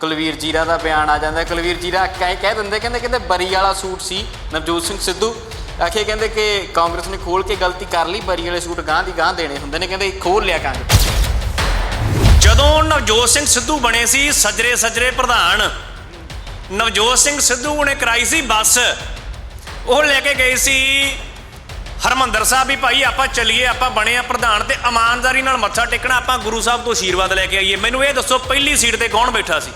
ਕੁਲਵੀਰ ਜੀਰਾ ਦਾ ਬਿਆਨ ਆ ਜਾਂਦਾ। ਕੁਲਵੀਰ ਜੀਰਾ ਕਹਿ ਕਹਿ ਦਿੰਦੇ, ਕਹਿੰਦੇ ਕਹਿੰਦੇ ਬਰੀ ਵਾਲਾ ਸੂਟ ਸੀ ਨਵਜੋਤ ਸਿੰਘ ਸਿੱਧੂ। ਆਖੇ ਕਹਿੰਦੇ ਕਿ ਕਾਂਗਰਸ ਨੇ ਖੋਲ ਕੇ ਗਲਤੀ ਕਰ ਲਈ, ਬਰੀ ਵਾਲੇ ਸੂਟ ਗਾਂ ਦੀ ਗਾਂ ਦੇਣੇ ਹੁੰਦੇ ਨੇ, ਕਹਿੰਦੇ ਖੋਲ ਲਿਆ ਕਾਂਗਰਸ। ਜਦੋਂ ਨਵਜੋਤ ਸਿੰਘ ਸਿੱਧੂ ਬਣੇ ਸੀ ਸਜਰੇ ਸਜਰੇ ਪ੍ਰਧਾਨ, ਨਵਜੋਤ ਸਿੰਘ ਸਿੱਧੂ ਨੇ ਕਰਾਈ ਸੀ ਬੱਸ। ਉਹ ਲੈ ਕੇ ਗਏ ਸੀ ਹਰਮੰਦਰ ਸਾਹਿਬ ਵੀ ਭਾਈ, ਆਪਾਂ ਚੱਲੀਏ, ਆਪਾਂ ਬਣੇ ਆ ਪ੍ਰਧਾਨ ਤੇ ਇਮਾਨਦਾਰੀ ਨਾਲ ਮੱਥਾ ਟੇਕਣਾ, ਆਪਾਂ ਗੁਰੂ ਸਾਹਿਬ ਤੋਂ ਆਸ਼ੀਰਵਾਦ ਲੈ ਕੇ ਆਈਏ। ਮੈਨੂੰ ਇਹ ਦੱਸੋ, ਪਹਿਲੀ ਸੀਟ ਤੇ ਕੌਣ ਬੈਠਾ ਸੀ?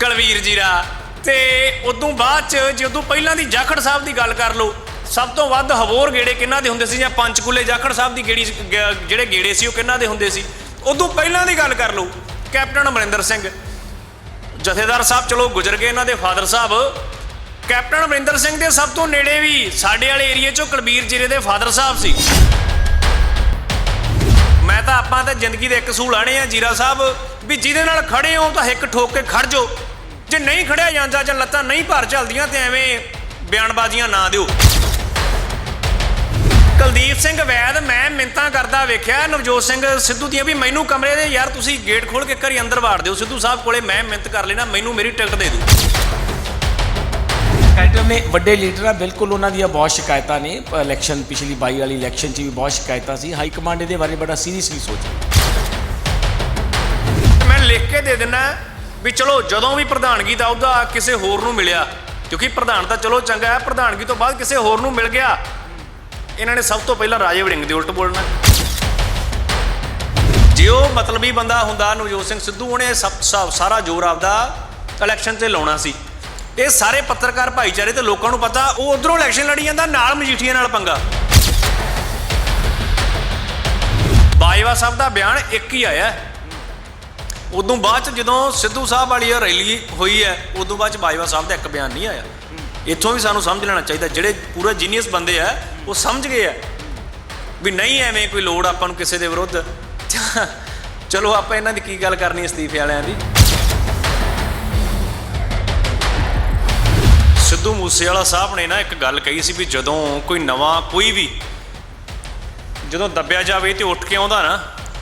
ਕਲਵੀਰ ਜੀਰਾ ਤੇ ਉਦੋਂ ਬਾਅਦ ਚ ਜਦੋਂ ਪਹਿਲਾਂ ਦੀ ਜਾਖੜ ਸਾਹਿਬ ਦੀ ਗੱਲ ਕਰ ਲਓ, ਸਭ ਤੋਂ ਵੱਧ ਹਵੋਰ ਗੇੜੇ ਕਿਹਨਾਂ ਦੇ ਹੁੰਦੇ ਸੀ? ਜਾਂ ਪੰਚਕੂਲੇ ਜਾਖੜ ਸਾਹਿਬ ਦੀ ਗੇੜੀ ਜਿਹੜੇ ਗੇੜੇ ਸੀ, ਉਹ ਕਿਹਨਾਂ ਦੇ ਹੁੰਦੇ ਸੀ? ਉਦੋਂ ਪਹਿਲਾਂ ਦੀ ਗੱਲ ਕਰ ਲਓ, ਕੈਪਟਨ ਅਮਰਿੰਦਰ ਸਿੰਘ। ਜਥੇਦਾਰ ਸਾਹਿਬ, ਚਲੋ ਗੁਜ਼ਰ ਗਏ ਇਹਨਾਂ ਦੇ, ਫਾਦਰ ਸਾਹਿਬ। ਕੈਪਟਨ ਅਮਰਿੰਦਰ ਸਿੰਘ ਦੇ ਸਭ ਤੋਂ ਨੇੜੇ ਵੀ ਸਾਡੇ ਵਾਲੇ ਏਰੀਏ ਚੋਂ ਕਲਬੀਰ ਜੀਰੇ ਦੇ ਫਾਦਰ ਸਾਹਿਬ ਸੀ। ਮੈਂ ਤਾਂ ਆਪਾਂ ਤਾਂ ਜ਼ਿੰਦਗੀ ਦੇ ਇੱਕ ਸੂਲ ਆਣੇ ਆ ਜੀਰਾ ਸਾਹਿਬ, ਵੀ ਜਿਹਦੇ ਨਾਲ ਖੜੇ ਹੋ ਤਾਂ ਇੱਕ ਠੋਕ ਕੇ ਖੜ ਜਾਓ। ਜੇ ਨਹੀਂ ਖੜਿਆ ਜਾਂਦਾ ਜਾਂ ਲੱਤਾਂ ਨਹੀਂ ਭਰ ਚੱਲਦੀਆਂ ਤੇ ਐਵੇਂ ਬਿਆਨਬਾਜ਼ੀਆਂ ਨਾ ਦਿਓ। ਕੁਲਦੀਪ ਸਿੰਘ ਵੈਦ, ਮੈਂ ਮਿੰਤਾਂ ਕਰਦਾ ਵੇਖਿਆ, ਨਵਜੋਤ ਸਿੰਘ ਸਿੱਧੂ ਦੀਆਂ ਵੀ ਮੈਨੂੰ ਕਮਰੇ ਦੇ, ਯਾਰ ਤੁਸੀਂ ਗੇਟ ਖੋਲ ਕੇ ਘਰੀ ਅੰਦਰ ਵਾੜ ਦਿਓ। ਸਿੱਧੂ ਸਾਹਿਬ ਕੋਲੇ ਮੈਂ ਮਿੰਤ ਕਰ ਲੈਣਾ, ਮੈਨੂੰ ਮੇਰੀ ਟਿਕਟ ਦੇ ਦਿਓ। ਕੈਟਰ ਨੇ, ਵੱਡੇ ਲੀਡਰ ਆ, ਬਿਲਕੁਲ ਉਹਨਾਂ ਦੀਆਂ ਬਹੁਤ ਸ਼ਿਕਾਇਤਾਂ ਨੇ। ਇਲੈਕਸ਼ਨ ਪਿਛਲੀ 22 ਵਾਲੀ ਇਲੈਕਸ਼ਨ 'ਚ ਵੀ ਬਹੁਤ ਸ਼ਿਕਾਇਤਾਂ ਸੀ। ਹਾਈ ਕਮਾਂਡ ਇਹਦੇ ਬਾਰੇ ਬੜਾ ਸੀਰੀਅਸਲੀ ਸੋਚਿਆ। ਮੈਂ ਲਿਖ ਕੇ ਦੇ ਦਿੰਨਾ ਵੀ ਚਲੋ, ਜਦੋਂ ਵੀ ਪ੍ਰਧਾਨਗੀ ਦਾ ਅਹੁਦਾ ਕਿਸੇ ਹੋਰ ਨੂੰ ਮਿਲਿਆ, ਕਿਉਂਕਿ ਪ੍ਰਧਾਨ ਤਾਂ ਚਲੋ ਚੰਗਾ ਹੈ, ਪ੍ਰਧਾਨਗੀ ਤੋਂ ਬਾਅਦ ਕਿਸੇ ਹੋਰ ਨੂੰ ਮਿਲ ਗਿਆ, ਇਹਨਾਂ ਨੇ ਸਭ ਤੋਂ ਪਹਿਲਾਂ ਰਾਜੇ ਵੜਿੰਗ ਦੇ ਉਲਟ ਬੋਲਣਾ। ਜੇ ਉਹ ਮਤਲਬੀ ਬੰਦਾ ਹੁੰਦਾ, ਨਵਜੋਤ ਸਿੰਘ ਸਿੱਧੂ, ਉਹਨੇ ਸਭ- ਸਾਰਾ ਜ਼ੋਰ ਆਪਦਾ ਇਲੈਕਸ਼ਨ ਤੇ ਲਾਉਣਾ ਸੀ। ਇਹ ਸਾਰੇ ਪੱਤਰਕਾਰ ਭਾਈਚਾਰੇ ਤੇ ਲੋਕਾਂ ਨੂੰ ਪਤਾ, ਉਹ ਉਧਰੋਂ ਇਲੈਕਸ਼ਨ ਲੜੀ ਜਾਂਦਾ, ਨਾਲ ਮਜੀਠੀਆ ਨਾਲ ਪੰਗਾ। ਬਾਜਵਾ ਸਾਹਿਬ ਦਾ ਬਿਆਨ ਇੱਕ ਹੀ ਆਇਆ। ਉਦੋਂ ਬਾਅਦ ਚ ਜਦੋਂ ਸਿੱਧੂ ਸਾਹਿਬ ਵਾਲੀ ਇਹ ਰੈਲੀ ਹੋਈ ਹੈ, ਉਦੋਂ ਬਾਅਦ ਚ ਬਾਜਵਾ ਸਾਹਿਬ ਦਾ ਇੱਕ ਬਿਆਨ ਨਹੀਂ ਆਇਆ। ਇੱਥੋਂ ਵੀ ਸਾਨੂੰ ਸਮਝ ਲੈਣਾ ਚਾਹੀਦਾ, ਜਿਹੜੇ ਪੂਰਾ ਜੀਨੀਅਸ ਬੰਦੇ ਆ, ਉਹ ਸਮਝ ਗਏ ਆ ਵੀ ਨਹੀਂ ਐਵੇਂ ਕੋਈ ਲੋੜ ਆਪਾਂ ਨੂੰ ਕਿਸੇ ਦੇ ਵਿਰੁੱਧ। ਚਲੋ ਆਪਾਂ ਇਹਨਾਂ ਦੀ ਕੀ ਗੱਲ ਕਰਨੀ ਅਸਤੀਫੇ ਵਾਲਿਆਂ ਦੀ? ਸਿੱਧੂ ਮੂਸੇਵਾਲਾ ਸਾਹਿਬ ਨੇ ਨਾ ਇੱਕ ਗੱਲ ਕਹੀ ਸੀ ਵੀ ਜਦੋਂ ਕੋਈ ਨਵਾਂ ਕੋਈ ਵੀ ਜਦੋਂ ਦੱਬਿਆ ਜਾਵੇ ਤੇ ਉੱਠ ਕੇ ਆਉਂਦਾ ਨਾ,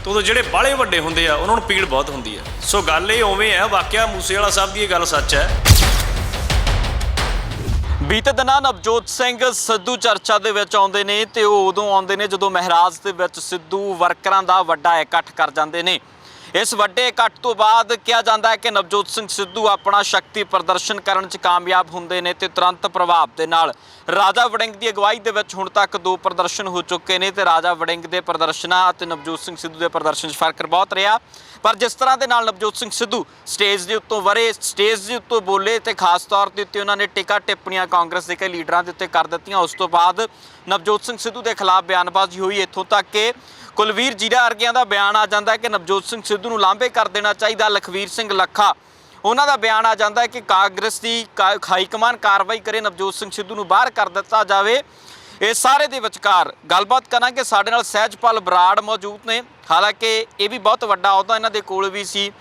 ਤਾਂ ਉਦੋਂ ਜਿਹੜੇ ਬਾਲੇ ਵੱਡੇ ਹੁੰਦੇ ਆ, ਉਹਨਾਂ ਨੂੰ ਪੀੜ ਬਹੁਤ ਹੁੰਦੀ ਆ। ਸੋ ਗੱਲ ਇਹ ਉਵੇਂ ਹੈ ਵਾਕਿਆ ਮੂਸੇਵਾਲਾ ਸਾਹਿਬ ਦੀ ਇਹ ਗੱਲ ਸੱਚ ਹੈ ਬੀਤੇ ਦਿਨਾਂ ਨਵਜੋਤ ਸਿੰਘ ਸਿੱਧੂ ਚਰਚਾ ਦੇ ਵਿੱਚ ਆਉਂਦੇ ਨੇ ਤੇ ਉਹ ਉਦੋਂ ਆਉਂਦੇ ਨੇ ਜਦੋਂ ਮਹਿਰਾਜ ਦੇ ਵਿੱਚ ਸਿੱਧੂ ਵਰਕਰਾਂ ਦਾ ਵੱਡਾ ਇਕੱਠ ਕਰ ਜਾਂਦੇ ਨੇ। ਇਸ ਵੱਡੇ ਇਕੱਠ ਤੋਂ ਬਾਅਦ ਕਿਹਾ ਜਾਂਦਾ ਹੈ ਕਿ ਨਵਜੋਤ ਸਿੰਘ ਸਿੱਧੂ ਆਪਣਾ ਸ਼ਕਤੀ ਪ੍ਰਦਰਸ਼ਨ ਕਰਨ 'ਚ ਕਾਮਯਾਬ ਹੁੰਦੇ ਨੇ ਤੇ ਤੁਰੰਤ ਪ੍ਰਭਾਵ ਦੇ ਨਾਲ ਰਾਜਾ ਵੜਿੰਗ ਦੀ ਅਗਵਾਈ ਦੇ ਵਿੱਚ ਹੁਣ ਤੱਕ ਦੋ ਪ੍ਰਦਰਸ਼ਨ ਹੋ ਚੁੱਕੇ ਨੇ ਤੇ ਰਾਜਾ ਵੜਿੰਗ ਦੇ ਪ੍ਰਦਰਸ਼ਨਾਂ ਅਤੇ ਨਵਜੋਤ ਸਿੰਘ ਸਿੱਧੂ ਦੇ ਪ੍ਰਦਰਸ਼ਨ 'ਚ ਫ਼ਰਕ ਬਹੁਤ ਰਿਹਾ। ਪਰ ਜਿਸ ਤਰ੍ਹਾਂ ਦੇ ਨਾਲ ਨਵਜੋਤ ਸਿੰਘ ਸਿੱਧੂ ਸਟੇਜ ਦੇ ਉੱਤੋਂ ਵਰੇ, ਸਟੇਜ ਦੇ ਉੱਤੋਂ ਬੋਲੇ ਤੇ ਖਾਸ ਤੌਰ ਦੇ ਉੱਤੇ ਉਹਨਾਂ ਨੇ ਟਿਕਾ ਟਿੱਪਣੀਆਂ ਕਾਂਗਰਸ ਦੇ ਕਈ ਲੀਡਰਾਂ ਦੇ ਉੱਤੇ ਕਰ ਦਿੱਤੀਆਂ। ਉਸ ਤੋਂ ਬਾਅਦ ਨਵਜੋਤ ਸਿੰਘ ਸਿੱਧੂ ਦੇ ਖਿਲਾਫ ਬਿਆਨਬਾਜ਼ੀ ਹੋਈ। ਇੱਥੋਂ ਤੱਕ ਕਿ ਕੁਲਵੀਰ ਜੀਰਾ ਅਰਗਿਆਂ ਦਾ ਬਿਆਨ ਆ ਜਾਂਦਾ ਹੈ ਕਿ ਨਵਜੋਤ ਸਿੰਘ ਸਿੱਧੂ ਨੂੰ ਲਾਂਭੇ ਕਰ ਦੇਣਾ ਚਾਹੀਦਾ ਲਖਵੀਰ ਸਿੰਘ ਲੱਖਾ। ਉਹਨਾਂ ਦਾ ਬਿਆਨ ਆ ਜਾਂਦਾ ਹੈ ਕਿ ਕਾਂਗਰਸ ਦੀ ਕਾ- ਹਾਈਕਮਾਨ ਕਾਰਵਾਈ ਕਰੇ ਨਵਜੋਤ ਸਿੰਘ ਸਿੱਧੂ ਨੂੰ ਬਾਹਰ ਕਰ ਦਿੱਤਾ ਜਾਵੇ। ਇਹ ਸਾਰੇ ਦੇ ਵਿਚਕਾਰ ਗੱਲਬਾਤ ਕਰਾਂਗੇ। ਸਾਡੇ ਨਾਲ ਸਹਿਜਪਾਲ ਬਰਾੜ ਮੌਜੂਦ ਨੇ। ਹਾਲਾਂਕਿ ਇਹ ਵੀ ਬਹੁਤ ਵੱਡਾ ਅਹੁਦਾ ਇਹਨਾਂ ਦੇ ਕੋਲ ਵੀ ਸੀ।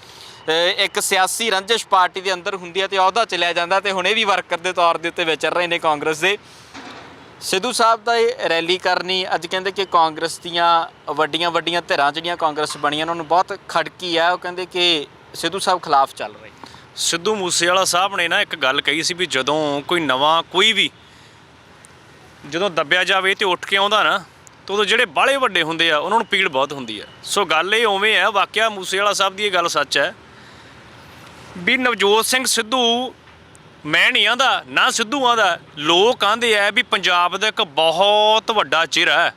ਇੱਕ ਸਿਆਸੀ ਰੰਜਿਸ਼ ਪਾਰਟੀ ਦੇ ਅੰਦਰ ਹੁੰਦੀ ਹੈ ਤੇ ਅਹੁਦਾ ਚਲਿਆ ਜਾਂਦਾ ਤੇ ਹੁਣ ਇਹ ਵੀ ਵਰਕਰ ਦੇ ਤੌਰ ਦੇ ਉੱਤੇ ਵਿਚਰ ਰਹੇ ਨੇ ਕਾਂਗਰਸ ਦੇ। ਸਿੱਧੂ ਸਾਹਿਬ ਦਾ ਇਹ ਰੈਲੀ ਕਰਨੀ, ਅੱਜ ਕਹਿੰਦੇ ਕਿ ਕਾਂਗਰਸ ਦੀਆਂ ਵੱਡੀਆਂ ਵੱਡੀਆਂ ਧਿਰਾਂ ਜਿਹੜੀਆਂ ਕਾਂਗਰਸ ਬਣੀਆਂ ਉਹਨਾਂ ਨੂੰ ਬਹੁਤ ਖੜਕੀ ਆ। ਉਹ ਕਹਿੰਦੇ ਕਿ ਸਿੱਧੂ ਸਾਹਿਬ ਖਿਲਾਫ ਚੱਲ ਰਹੇ। ਸਿੱਧੂ ਮੂਸੇਵਾਲਾ ਸਾਹਿਬ ਨੇ ਨਾ ਇੱਕ ਗੱਲ ਕਹੀ ਸੀ ਵੀ ਜਦੋਂ ਕੋਈ ਨਵਾਂ ਕੋਈ ਵੀ ਜਦੋਂ ਦੱਬਿਆ ਜਾਵੇ ਤੇ ਉੱਠ ਕੇ ਆਉਂਦਾ ਨਾ, ਤਾਂ ਉਦੋਂ ਜਿਹੜੇ ਬਾਹਲੇ ਵੱਡੇ ਹੁੰਦੇ ਆ, ਉਹਨਾਂ ਨੂੰ ਪੀੜ ਬਹੁਤ ਹੁੰਦੀ ਆ। ਸੋ ਗੱਲ ਇਹ ਉਵੇਂ ਹੈ ਵਾਕਿਆ ਮੂਸੇਵਾਲਾ ਸਾਹਿਬ ਦੀ ਇਹ ਗੱਲ ਸੱਚ ਹੈ ਵੀ ਨਵਜੋਤ ਸਿੰਘ ਸਿੱਧੂ ਮੈਂ ਨਹੀਂ ਆਂਦਾ ਨਾ ਸਿੱਧੂ ਆਂਦਾ। ਲੋਕ ਆਂਦੇ ਆ ਵੀ ਪੰਜਾਬ ਦਾ ਇੱਕ ਬਹੁਤ ਵੱਡਾ ਚਿਹਰਾ ਹੈ